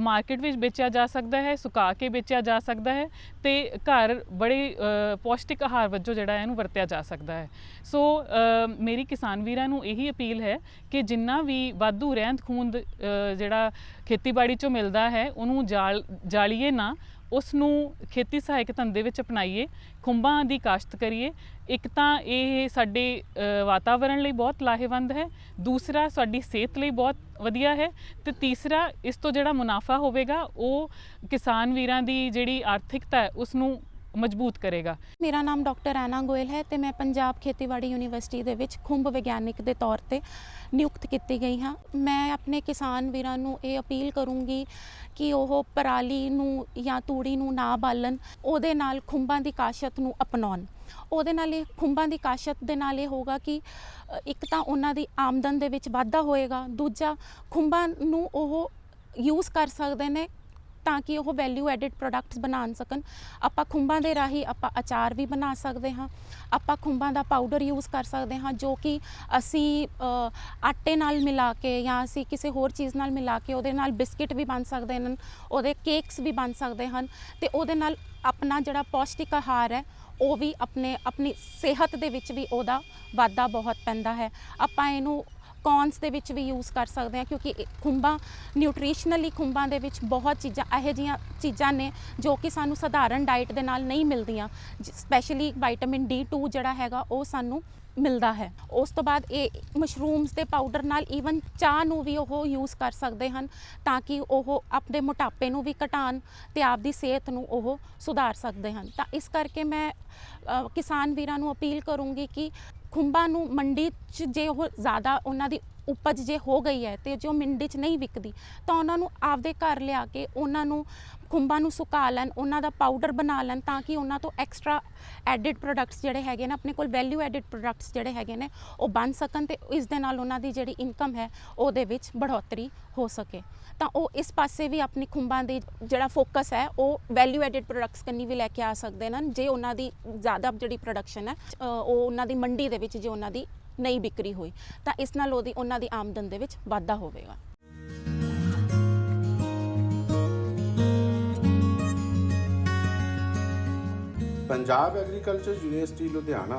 ਮਾਰਕੀਟ ਵਿੱਚ ਵੇਚਿਆ ਜਾ ਸਕਦਾ ਹੈ, ਸੁਕਾ ਕੇ ਵੇਚਿਆ ਜਾ ਸਕਦਾ ਹੈ ਤੇ ਘਰ ਬੜੇ ਪੌਸ਼ਟਿਕ ਆਹਾਰ ਵਜੋਂ ਜਿਹੜਾ ਹੈ, ਇਹਨੂੰ ਵਰਤਿਆ ਜਾ ਸਕਦਾ ਹੈ। ਸੋ ਮੇਰੀ ਕਿਸਾਨ ਵੀਰਾਂ ਨੂੰ ਇਹੀ ਅਪੀਲ ਹੈ ਕਿ ਜਿੰਨਾ ਵੀ ਵਾਧੂ ਰਹਿੰਦ ਖੂੰਦ ਜਿਹੜਾ ਖੇਤੀਬਾੜੀ ਚੋਂ ਮਿਲਦਾ ਹੈ ਉਹਨੂੰ ਜਾਲ ਜਾਲੀਏ ਨਾ ਉਸ ਨੂੰ ਖੇਤੀ ਸਹਾਇਕ ਧੰਦੇ ਵਿੱਚ ਅਪਣਾਈਏ ਖੁੰਬਾਂ ਦੀ ਕਾਸ਼ਤ ਕਰੀਏ। ਇੱਕ ਤਾਂ ਇਹ ਸਾਡੇ ਅ, ਵਾਤਾਵਰਣ ਲਈ ਬਹੁਤ ਲਾਹੇਵੰਦ ਹੈ ਦੂਸਰਾ ਸਾਡੀ ਸਿਹਤ ਲਈ ਬਹੁਤ ਵਧੀਆ ਹੈ ਤੇ ਤੀਸਰਾ ਇਸ ਤੋਂ ਜਿਹੜਾ ਮੁਨਾਫਾ ਹੋਵੇਗਾ ਉਹ ਕਿਸਾਨ ਵੀਰਾਂ ਦੀ ਜਿਹੜੀ ਆਰਥਿਕਤਾ ਹੈ ਉਸ ਨੂੰ ਮਜ਼ਬੂਤ ਕਰੇਗਾ। ਮੇਰਾ ਨਾਮ ਡਾਕਟਰ ਐਨਾ ਗੋਇਲ ਹੈ ਤੇ ਮੈਂ ਪੰਜਾਬ ਖੇਤੀਬਾੜੀ ਯੂਨੀਵਰਸਿਟੀ ਦੇ ਵਿੱਚ ਖੁੰਭ ਵਿਗਿਆਨਿਕ ਦੇ ਤੌਰ ਤੇ ਨਿਯੁਕਤ ਕੀਤੀ ਗਈ ਹਾਂ। ਮੈਂ ਆਪਣੇ ਕਿਸਾਨ ਵੀਰਾਂ ਨੂੰ ਇਹ ਅਪੀਲ ਕਰੂੰਗੀ ਕਿ ਉਹ ਪਰਾਲੀ ਨੂੰ ਜਾਂ ਤੂੜੀ ਨੂੰ ਨਾ ਬਾਲਣ, ਉਹਦੇ ਨਾਲ ਖੁੰਭਾਂ ਦੀ ਕਾਸ਼ਤ ਨੂੰ ਅਪਣਾਉਣ। ਉਹਦੇ ਨਾਲ ਇਹ ਖੁੰਭਾਂ ਦੀ ਕਾਸ਼ਤ ਦੇ ਨਾਲ ਇਹ ਹੋਗਾ ਕਿ ਇੱਕ ਤਾਂ ਉਹਨਾਂ ਦੀ ਆਮਦਨ ਦੇ ਵਿੱਚ ਵਾਧਾ ਹੋਏਗਾ, ਦੂਜਾ ਖੁੰਭਾਂ ਨੂੰ ਉਹ ਯੂਜ਼ ਕਰ ਸਕਦੇ ਨੇ ਤਾਂ ਕਿ ਉਹ ਵੈਲਿਊ ਐਡਿਡ ਪ੍ਰੋਡਕਟਸ ਬਣਾ ਸਕਣ। ਆਪਾਂ ਖੁੰਬਾਂ ਦੇ ਰਾਹੀਂ ਆਪਾਂ ਅਚਾਰ ਵੀ ਬਣਾ ਸਕਦੇ ਹਾਂ। ਆਪਾਂ ਖੁੰਬਾਂ ਦਾ ਪਾਊਡਰ ਯੂਜ਼ ਕਰ ਸਕਦੇ ਹਾਂ, ਜੋ ਕਿ ਅਸੀਂ ਆਟੇ ਨਾਲ ਮਿਲਾ ਕੇ ਜਾਂ ਅਸੀਂ ਕਿਸੇ ਹੋਰ ਚੀਜ਼ ਨਾਲ ਮਿਲਾ ਕੇ ਉਹਦੇ ਨਾਲ ਬਿਸਕਿਟ ਵੀ ਬਣ ਸਕਦੇ ਹਨ, ਉਹਦੇ ਕੇਕਸ ਵੀ ਬਣ ਸਕਦੇ ਹਨ। ਤੇ ਉਹਦੇ ਨਾਲ ਆਪਣਾ ਜਿਹੜਾ ਪੌਸ਼ਟਿਕ ਆਹਾਰ ਹੈ, ਉਹ ਵੀ ਆਪਣੇ, ਆਪਣੀ ਸਿਹਤ ਦੇ ਵਿੱਚ ਵੀ ਉਹਦਾ ਵਾਧਾ ਬਹੁਤ ਪੈਂਦਾ ਹੈ। ਆਪਾਂ ਇਹਨੂੰ ਕੌਨਸ ਦੇ ਵਿੱਚ ਵੀ ਯੂਜ਼ ਕਰ ਸਕਦੇ ਹਾਂ, ਕਿਉਂਕਿ ਇਹ ਖੁੰਬਾਂ ਨਿਊਟ੍ਰੀਸ਼ਨਲੀ ਖੁੰਬਾਂ ਦੇ ਵਿੱਚ ਬਹੁਤ ਚੀਜ਼ਾਂ, ਇਹੋ ਜਿਹੀਆਂ ਚੀਜ਼ਾਂ ਨੇ ਜੋ ਕਿ ਸਾਨੂੰ ਸਧਾਰਨ ਡਾਈਟ ਦੇ ਨਾਲ ਨਹੀਂ ਮਿਲਦੀਆਂ। ਸਪੈਸ਼ਲੀ ਵਿਟਾਮਿਨ D2 ਜਿਹੜਾ ਹੈਗਾ, ਉਹ ਸਾਨੂੰ ਮਿਲਦਾ ਹੈ। ਉਸ ਤੋਂ ਬਾਅਦ ਇਹ ਮਸ਼ਰੂਮਸ ਦੇ ਪਾਊਡਰ ਨਾਲ ਈਵਨ ਚਾਹ ਨੂੰ ਵੀ ਉਹ ਯੂਜ਼ ਕਰ ਸਕਦੇ ਹਨ, ਤਾਂ ਕਿ ਉਹ ਆਪਣੇ ਮੋਟਾਪੇ ਨੂੰ ਵੀ ਘਟਾਉਣ ਤੇ ਆਪਦੀ ਸਿਹਤ ਨੂੰ ਉਹ ਸੁਧਾਰ ਸਕਦੇ ਹਨ। ਤਾਂ ਇਸ ਕਰਕੇ ਮੈਂ ਕਿਸਾਨ ਵੀਰਾਂ ਨੂੰ ਅਪੀਲ ਕਰੂੰਗੀ ਕਿ ਖੁੰਬਾਂ ਨੂੰ ਮੰਡੀ 'ਚ ਜੇ ਉਹ ਜ਼ਿਆਦਾ ਉਹਨਾਂ ਦੀ ਉਪਜ ਜੇ ਹੋ ਗਈ ਹੈ ਤੇ ਜੋ ਮੰਡੀ 'ਚ ਨਹੀਂ ਵਿਕਦੀ, ਤਾਂ ਉਹਨਾਂ ਨੂੰ ਆਪਦੇ ਘਰ ਲਿਆ ਕੇ ਉਹਨਾਂ ਨੂੰ ਖੁੰਬਾਂ ਨੂੰ ਸੁਕਾ ਲੈਣ, ਉਹਨਾਂ ਦਾ ਪਾਊਡਰ ਬਣਾ ਲੈਣ ਤਾਂ ਕਿ ਉਹਨਾਂ ਤੋਂ ਐਕਸਟਰਾ ਐਡਿਡ ਪ੍ਰੋਡਕਟਸ ਜਿਹੜੇ ਹੈਗੇ ਨੇ, ਆਪਣੇ ਕੋਲ ਵੈਲਿਊ ਐਡਿਡ ਪ੍ਰੋਡਕਟਸ ਜਿਹੜੇ ਹੈਗੇ ਨੇ, ਉਹ ਬਣ ਸਕਣ ਤੇ ਇਸ ਦੇ ਨਾਲ ਉਹਨਾਂ ਦੀ ਜਿਹੜੀ ਇਨਕਮ ਹੈ, ਉਹਦੇ ਵਿੱਚ ਬੜ੍ਹੋਤਰੀ ਹੋ ਸਕੇ। ਤਾਂ ਉਹ ਇਸ ਪਾਸੇ ਵੀ ਆਪਣੀ ਖੁੰਬਾਂ ਦੀ ਜਿਹੜਾ ਫੋਕਸ ਹੈ, ਉਹ ਵੈਲਿਊ ਐਡਿਡ ਪ੍ਰੋਡਕਟਸ ਕੰਨੀ ਵੀ ਲੈ ਕੇ ਆ ਸਕਦੇ ਨੇ, ਜੇ ਉਹਨਾਂ ਦੀ ਜ਼ਿਆਦਾ ਜਿਹੜੀ ਪ੍ਰੋਡਕਸ਼ਨ ਹੈ ਉਹ ਉਹਨਾਂ ਦੀ ਮੰਡੀ ਦੇ ਵਿੱਚ ਜੇ ਉਹਨਾਂ ਦੀ ਨਹੀਂ ਵਿਕਰੀ ਹੋਈ, ਤਾਂ ਇਸ ਨਾਲ ਉਹਦੀ, ਉਹਨਾਂ ਦੀ ਆਮਦਨ ਦੇ ਵਿੱਚ ਵਾਧਾ ਹੋਵੇਗਾ। ਪੰਜਾਬ ਐਗਰੀਕਲਚਰ ਯੂਨੀਵਰਸਿਟੀ ਲੁਧਿਆਣਾ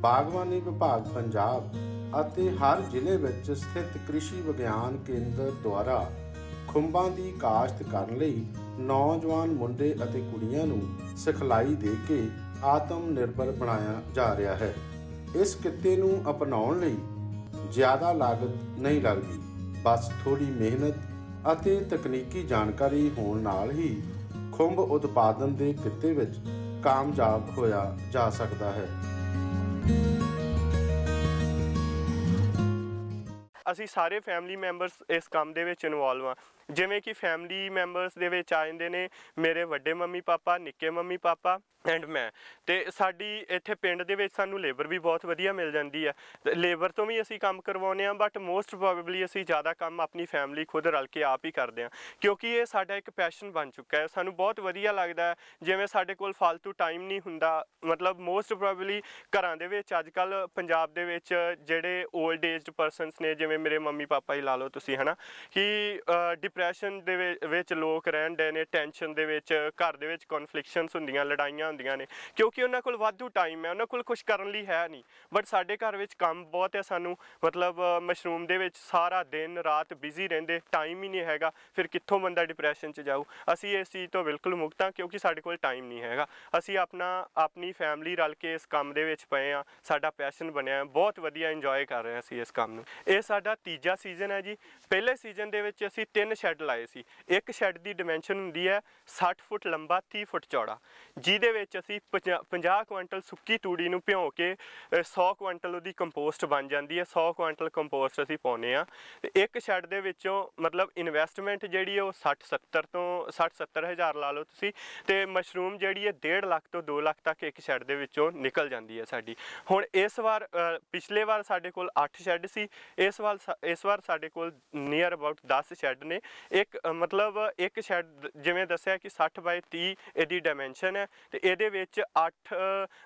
ਬਾਗਬਾਨੀ ਵਿਭਾਗ, ਪੰਜਾਬ ਅਤੇ ਹਰ ਜ਼ਿਲ੍ਹੇ ਵਿੱਚ ਸਥਿਤ ਕ੍ਰਿਸ਼ੀ ਵਿਗਿਆਨ ਕੇਂਦਰ ਦੁਆਰਾ ਖੁੰਬਾਂ ਦੀ ਕਾਸ਼ਤ ਕਰਨ ਲਈ ਨੌਜਵਾਨ ਮੁੰਡੇ ਅਤੇ ਕੁੜੀਆਂ ਨੂੰ ਸਿਖਲਾਈ ਦੇ ਕੇ ਆਤਮ ਨਿਰਭਰ ਬਣਾਇਆ ਜਾ ਰਿਹਾ ਹੈ। ਇਸ ਕਿੱਤੇ ਨੂੰ ਅਪਣਾਉਣ ਲਈ ਜ਼ਿਆਦਾ ਲਾਗਤ ਨਹੀਂ ਲੱਗਦੀ, ਬਸ ਥੋੜੀ ਮਿਹਨਤ ਅਤੇ ਤਕਨੀਕੀ ਜਾਣਕਾਰੀ ਹੋਣ ਨਾਲ ਹੀ ਖੁੰਭ ਉਤਪਾਦਨ ਦੇ ਕਿੱਤੇ ਵਿੱਚ ਕਾਮਯਾਬ ਹੋਇਆ ਜਾ ਸਕਦਾ ਹੈ। ਅਸੀਂ ਸਾਰੇ ਫੈਮਿਲੀ ਮੈਂਬਰਸ ਇਸ ਕੰਮ ਦੇ ਵਿੱਚ ਇਨਵੋਲਵ ਆ ਜਿਵੇਂ ਕਿ ਫੈਮਿਲੀ ਮੈਂਬਰਸ ਦੇ ਵਿੱਚ ਆ ਜਾਂਦੇ ਨੇ, ਮੇਰੇ ਵੱਡੇ ਮੰਮੀ ਪਾਪਾ, ਨਿੱਕੇ ਮੰਮੀ ਪਾਪਾ ਐਂਡ ਮੈਂ। ਤੇ ਸਾਡੀ ਇੱਥੇ ਪਿੰਡ ਦੇ ਵਿੱਚ ਸਾਨੂੰ ਲੇਬਰ ਵੀ ਬਹੁਤ ਵਧੀਆ ਮਿਲ ਜਾਂਦੀ ਆ। ਲੇਬਰ ਤੋਂ ਵੀ ਅਸੀਂ ਕੰਮ ਕਰਵਾਉਂਦੇ ਆ ਬਟ ਮੋਸਟ ਪ੍ਰੋਬੇਬਲੀ ਅਸੀਂ ਜ਼ਿਆਦਾ ਕੰਮ ਆਪਣੀ ਫੈਮਿਲੀ ਖੁਦ ਰਲ ਕੇ ਆਪ ਹੀ ਕਰਦੇ ਆ ਕਿਉਂਕਿ ਇਹ ਸਾਡਾ ਇੱਕ ਪੈਸ਼ਨ ਬਣ ਚੁੱਕਾ ਹੈ। ਸਾਨੂੰ ਬਹੁਤ ਵਧੀਆ ਲੱਗਦਾ ਹੈ, ਜਿਵੇਂ ਸਾਡੇ ਕੋਲ ਫालतू ਟਾਈਮ ਨਹੀਂ ਹੁੰਦਾ। ਮਤਲਬ ਮੋਸਟ ਪ੍ਰੋਬਬਲੀ ਘਰਾਂ ਦੇ ਵਿੱਚ ਅੱਜ ਕੱਲ ਪੰਜਾਬ ਦੇ ਵਿੱਚ ਜਿਹੜੇ 올ਡ ਏਜਡ ਪਰਸਨਸ ਨੇ, ਜਿਵੇਂ ਮੇਰੇ ਮੰਮੀ ਪਾਪਾ ਹੀ ਲਾ ਲਓ ਤੁਸੀਂ, ਹਨਾ? ਕਿ ਡਿਪਰੈਸ਼ਨ ਦੇ ਵਿ- ਵਿੱਚ ਲੋਕ ਰਹਿਣ ਦੇ ਨੇ ਟੈਨਸ਼ਨ ਦੇ ਵਿੱਚ ਘਰ ਦੇ ਵਿੱਚ ਕਨਫਲਿਕਸ਼ਨਸ ਹੁੰਦੀਆਂ ਲੜਾਈਆਂ ਹੁੰਦੀਆਂ ਨੇ ਕਿਉਂਕਿ ਉਹਨਾਂ ਕੋਲ ਵਾਧੂ ਟਾਈਮ ਹੈ ਉਹਨਾਂ ਕੋਲ ਕੁਝ ਕਰਨ ਲਈ ਹੈ ਨਹੀਂ ਬਟ ਸਾਡੇ ਘਰ ਵਿੱਚ ਕੰਮ ਬਹੁਤ ਹੈ ਸਾਨੂੰ ਮਤਲਬ ਮਸ਼ਰੂਮ ਦੇ ਵਿੱਚ ਸਾਰਾ ਦਿਨ ਰਾਤ ਬਿਜ਼ੀ ਰਹਿੰਦੇ ਟਾਈਮ ਹੀ ਨਹੀਂ ਹੈਗਾ ਫਿਰ ਕਿੱਥੋਂ ਬੰਦਾ ਡਿਪਰੈਸ਼ਨ 'ਚ ਜਾਊ? ਅਸੀਂ ਇਸ ਚੀਜ਼ ਤੋਂ ਬਿਲਕੁਲ ਮੁਕਤ ਹਾਂ ਕਿਉਂਕਿ ਸਾਡੇ ਕੋਲ ਟਾਈਮ ਨਹੀਂ ਹੈਗਾ। ਅਸੀਂ ਆਪਣਾ ਆਪਣੀ ਫੈਮਿਲੀ ਰਲ ਕੇ ਇਸ ਕੰਮ ਦੇ ਵਿੱਚ ਪਏ ਆ ਸਾਡਾ ਪੈਸ਼ਨ ਬਣਿਆ ਹੈ, ਬਹੁਤ ਵਧੀਆ ਇੰਜੋਏ ਕਰ ਰਹੇ ਹਾਂ ਅਸੀਂ ਇਸ ਕੰਮ ਨੂੰ। ਇਹ ਸਾਡਾ ਤੀਜਾ ਸੀਜ਼ਨ ਹੈ ਜੀ। ਪਹਿਲੇ ਸੀਜ਼ਨ ਦੇ ਵਿੱਚ ਅਸੀਂ ਤਿੰਨ ਸ਼ੈੱਡ ਲਾਏ ਸੀ। ਇੱਕ ਸ਼ੈੱਡ ਦੀ ਡਾਈਮੈਂਸ਼ਨ ਹੁੰਦੀ ਹੈ 60 ਫੁੱਟ ਲੰਬਾ 30 ਫੁੱਟ ਚੌੜਾ। ਜਿਹਦੇ ਵਿੱਚ ਅਸੀਂ 50 ਕੁਇੰਟਲ ਸੁੱਕੀ ਤੂੜੀ ਨੂੰ ਭਿਓ ਕੇ ਅ, 100 ਕੁਇੰਟਲ ਉਹਦੀ ਕੰਪੋਸਟ ਬਣ ਜਾਂਦੀ ਹੈ। 100 ਕੁਇੰਟਲ ਕੰਪੋਸਟ ਅਸੀਂ ਪਾਉਨੇ ਆ ਤੇ ਇੱਕ ਸ਼ੈੱਡ ਦੇ ਵਿੱਚੋਂ ਮਤਲਬ ਇਨਵੈਸਟਮੈਂਟ ਜਿਹੜੀ ਹੈ ਉਹ 60 70 ਤੋਂ 60 70 ਹਜ਼ਾਰ ਲਾ ਲਓ ਤੁਸੀਂ। ਤੇ ਮਸ਼ਰੂਮ ਜਿਹੜੀ ਹੈ 1.5 ਲੱਖ ਤੋਂ 2 ਲੱਖ ਤੱਕ ਇੱਕ ਸ਼ੈੱਡ ਦੇ ਵਿੱਚੋਂ ਨਿਕਲ ਜਾਂਦੀ ਹੈ ਸਾਡੀ। ਹੁਣ ਇਸ ਵਾਰ ਪਿਛਲੇ ਵਾਰ ਸਾਡੇ ਕੋਲ 8 ਸ਼ੈੱਡ ਸੀ। ਇਸ ਵਾਰ ਸਾ- ਇਸ ਵਾਰ ਸਾਡੇ ਕੋਲ ਨੀਅਰ ਅਬਾਊਟ 10 ਸ਼ੈੱਡ ਨੇ। ਇੱਕ ਮਤਲਬ ਇੱਕ ਸ਼ੈੱਡ ਜਿਵੇਂ ਦੱਸਿਆ ਕਿ 60 ਬਾਈ 30 ਇਹਦੀ ਡਾਈਮੈਂਸ਼ਨ ਹੈ ਤੇ ਇਹਦੇ ਵਿੱਚ 8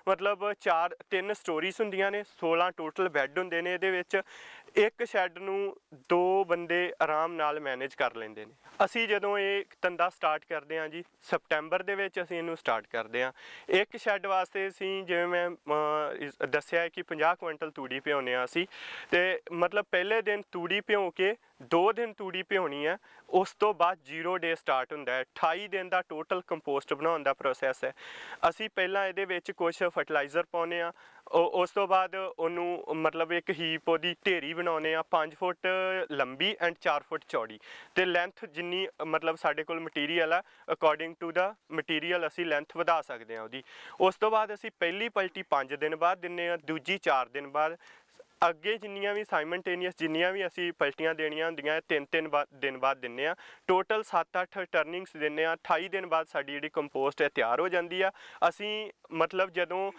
ਮਤਲਬ 4 ਤਿੰਨ ਸਟੋਰੀਜ਼ ਹੁੰਦੀਆਂ ਨੇ 16 ਟੋਟਲ ਬੈੱਡ ਹੁੰਦੇ ਨੇ ਇਹਦੇ ਵਿੱਚ। ਇੱਕ ਸ਼ੈੱਡ ਨੂੰ ਦੋ ਬੰਦੇ ਆਰਾਮ ਨਾਲ ਮੈਨੇਜ ਕਰ ਲੈਂਦੇ ਨੇ। ਅਸੀਂ ਜਦੋਂ ਇਹ ਧੰਦਾ ਸਟਾਰਟ ਕਰਦੇ ਹਾਂ ਜੀ, ਸਪਟੈਂਬਰ ਦੇ ਵਿੱਚ ਅਸੀਂ ਇਹਨੂੰ ਸਟਾਰਟ ਕਰਦੇ ਹਾਂ। ਇੱਕ ਸ਼ੈੱਡ ਵਾਸਤੇ ਅਸੀਂ ਜਿਵੇਂ ਮੈਂ ਦੱਸਿਆ ਕਿ 50 ਕੁਇੰਟਲ ਤੂੜੀ ਭਿਉਂਦੇ ਹਾਂ ਅਸੀਂ। ਤੇ ਮਤਲਬ ਪਹਿਲੇ ਦਿਨ ਤੂੜੀ ਭਿਉਂ ਕੇ ਦੋ ਦਿਨ ਤੂੜੀ ਭਿਉਣੀ ਹੈ, ਉਸ ਤੋਂ ਬਾਅਦ 0 ਡੇ ਸਟਾਰਟ ਹੁੰਦਾ ਹੈ। 28 ਦਿਨ ਦਾ ਟੋਟਲ ਕੰਪੋਸਟ ਬਣਾਉਣ ਦਾ ਪ੍ਰੋਸੈਸ ਹੈ। ਅਸੀਂ ਪਹਿਲਾਂ ਇਹਦੇ ਵਿੱਚ ਕੁਝ ਫਰਟੀਲਾਈਜ਼ਰ ਪਾਉਨੇ ਆ ਉਸ ਤੋਂ ਬਾਅਦ ਉਹਨੂੰ ਮਤਲਬ ਇੱਕ ਹੀਪ ਉਹਦੀ ਢੇਰੀ ਬਣਾਉਨੇ ਆ 5 ਫੁੱਟ ਲੰਬੀ ਐਂਡ 4 ਫੁੱਟ ਚੌੜੀ। ਤੇ ਲੈਂਥ ਜਿੰਨੀ ਮਤਲਬ ਸਾਡੇ ਕੋਲ ਮਟੀਰੀਅਲ ਆ ਅਕੋਰਡਿੰਗ ਟੂ ਦਾ ਮਟੀਰੀਅਲ ਅਸੀਂ ਲੈਂਥ ਵਧਾ ਸਕਦੇ ਹਾਂ ਉਹਦੀ। ਉਸ ਤੋਂ ਬਾਅਦ ਅਸੀਂ ਪਹਿਲੀ ਪਲਟੀ 5 ਦਿਨ ਬਾਅਦ ਦਿੰਨੇ ਆ ਦੂਜੀ 4 ਦਿਨ ਬਾਅਦ ਅੱਗੇ ਜਿੰਨੀਆਂ ਵੀ ਸਾਈਮਲਟੇਨੀਅਸ ਜਿੰਨੀਆਂ ਵੀ ਅਸੀਂ ਪਲਟੀਆਂ ਦੇਣੀਆਂ ਹੁੰਦੀਆਂ ਤਿੰਨ ਤਿੰਨ ਬਾ- ਦਿਨ ਬਾਅਦ ਦਿੰਨੇ ਆ। ਟੋਟਲ 7-8 ਟਰਨਿੰਗਸ ਦਿੰਨੇ ਆ। 28 ਦਿਨ ਬਾਅਦ ਸਾਡੀ ਜਿਹੜੀ ਕੰਪੋਸਟ ਹੈ ਤਿਆਰ ਹੋ ਜਾਂਦੀ ਆ। ਅਸੀਂ ਮਤਲਬ ਜਦੋਂ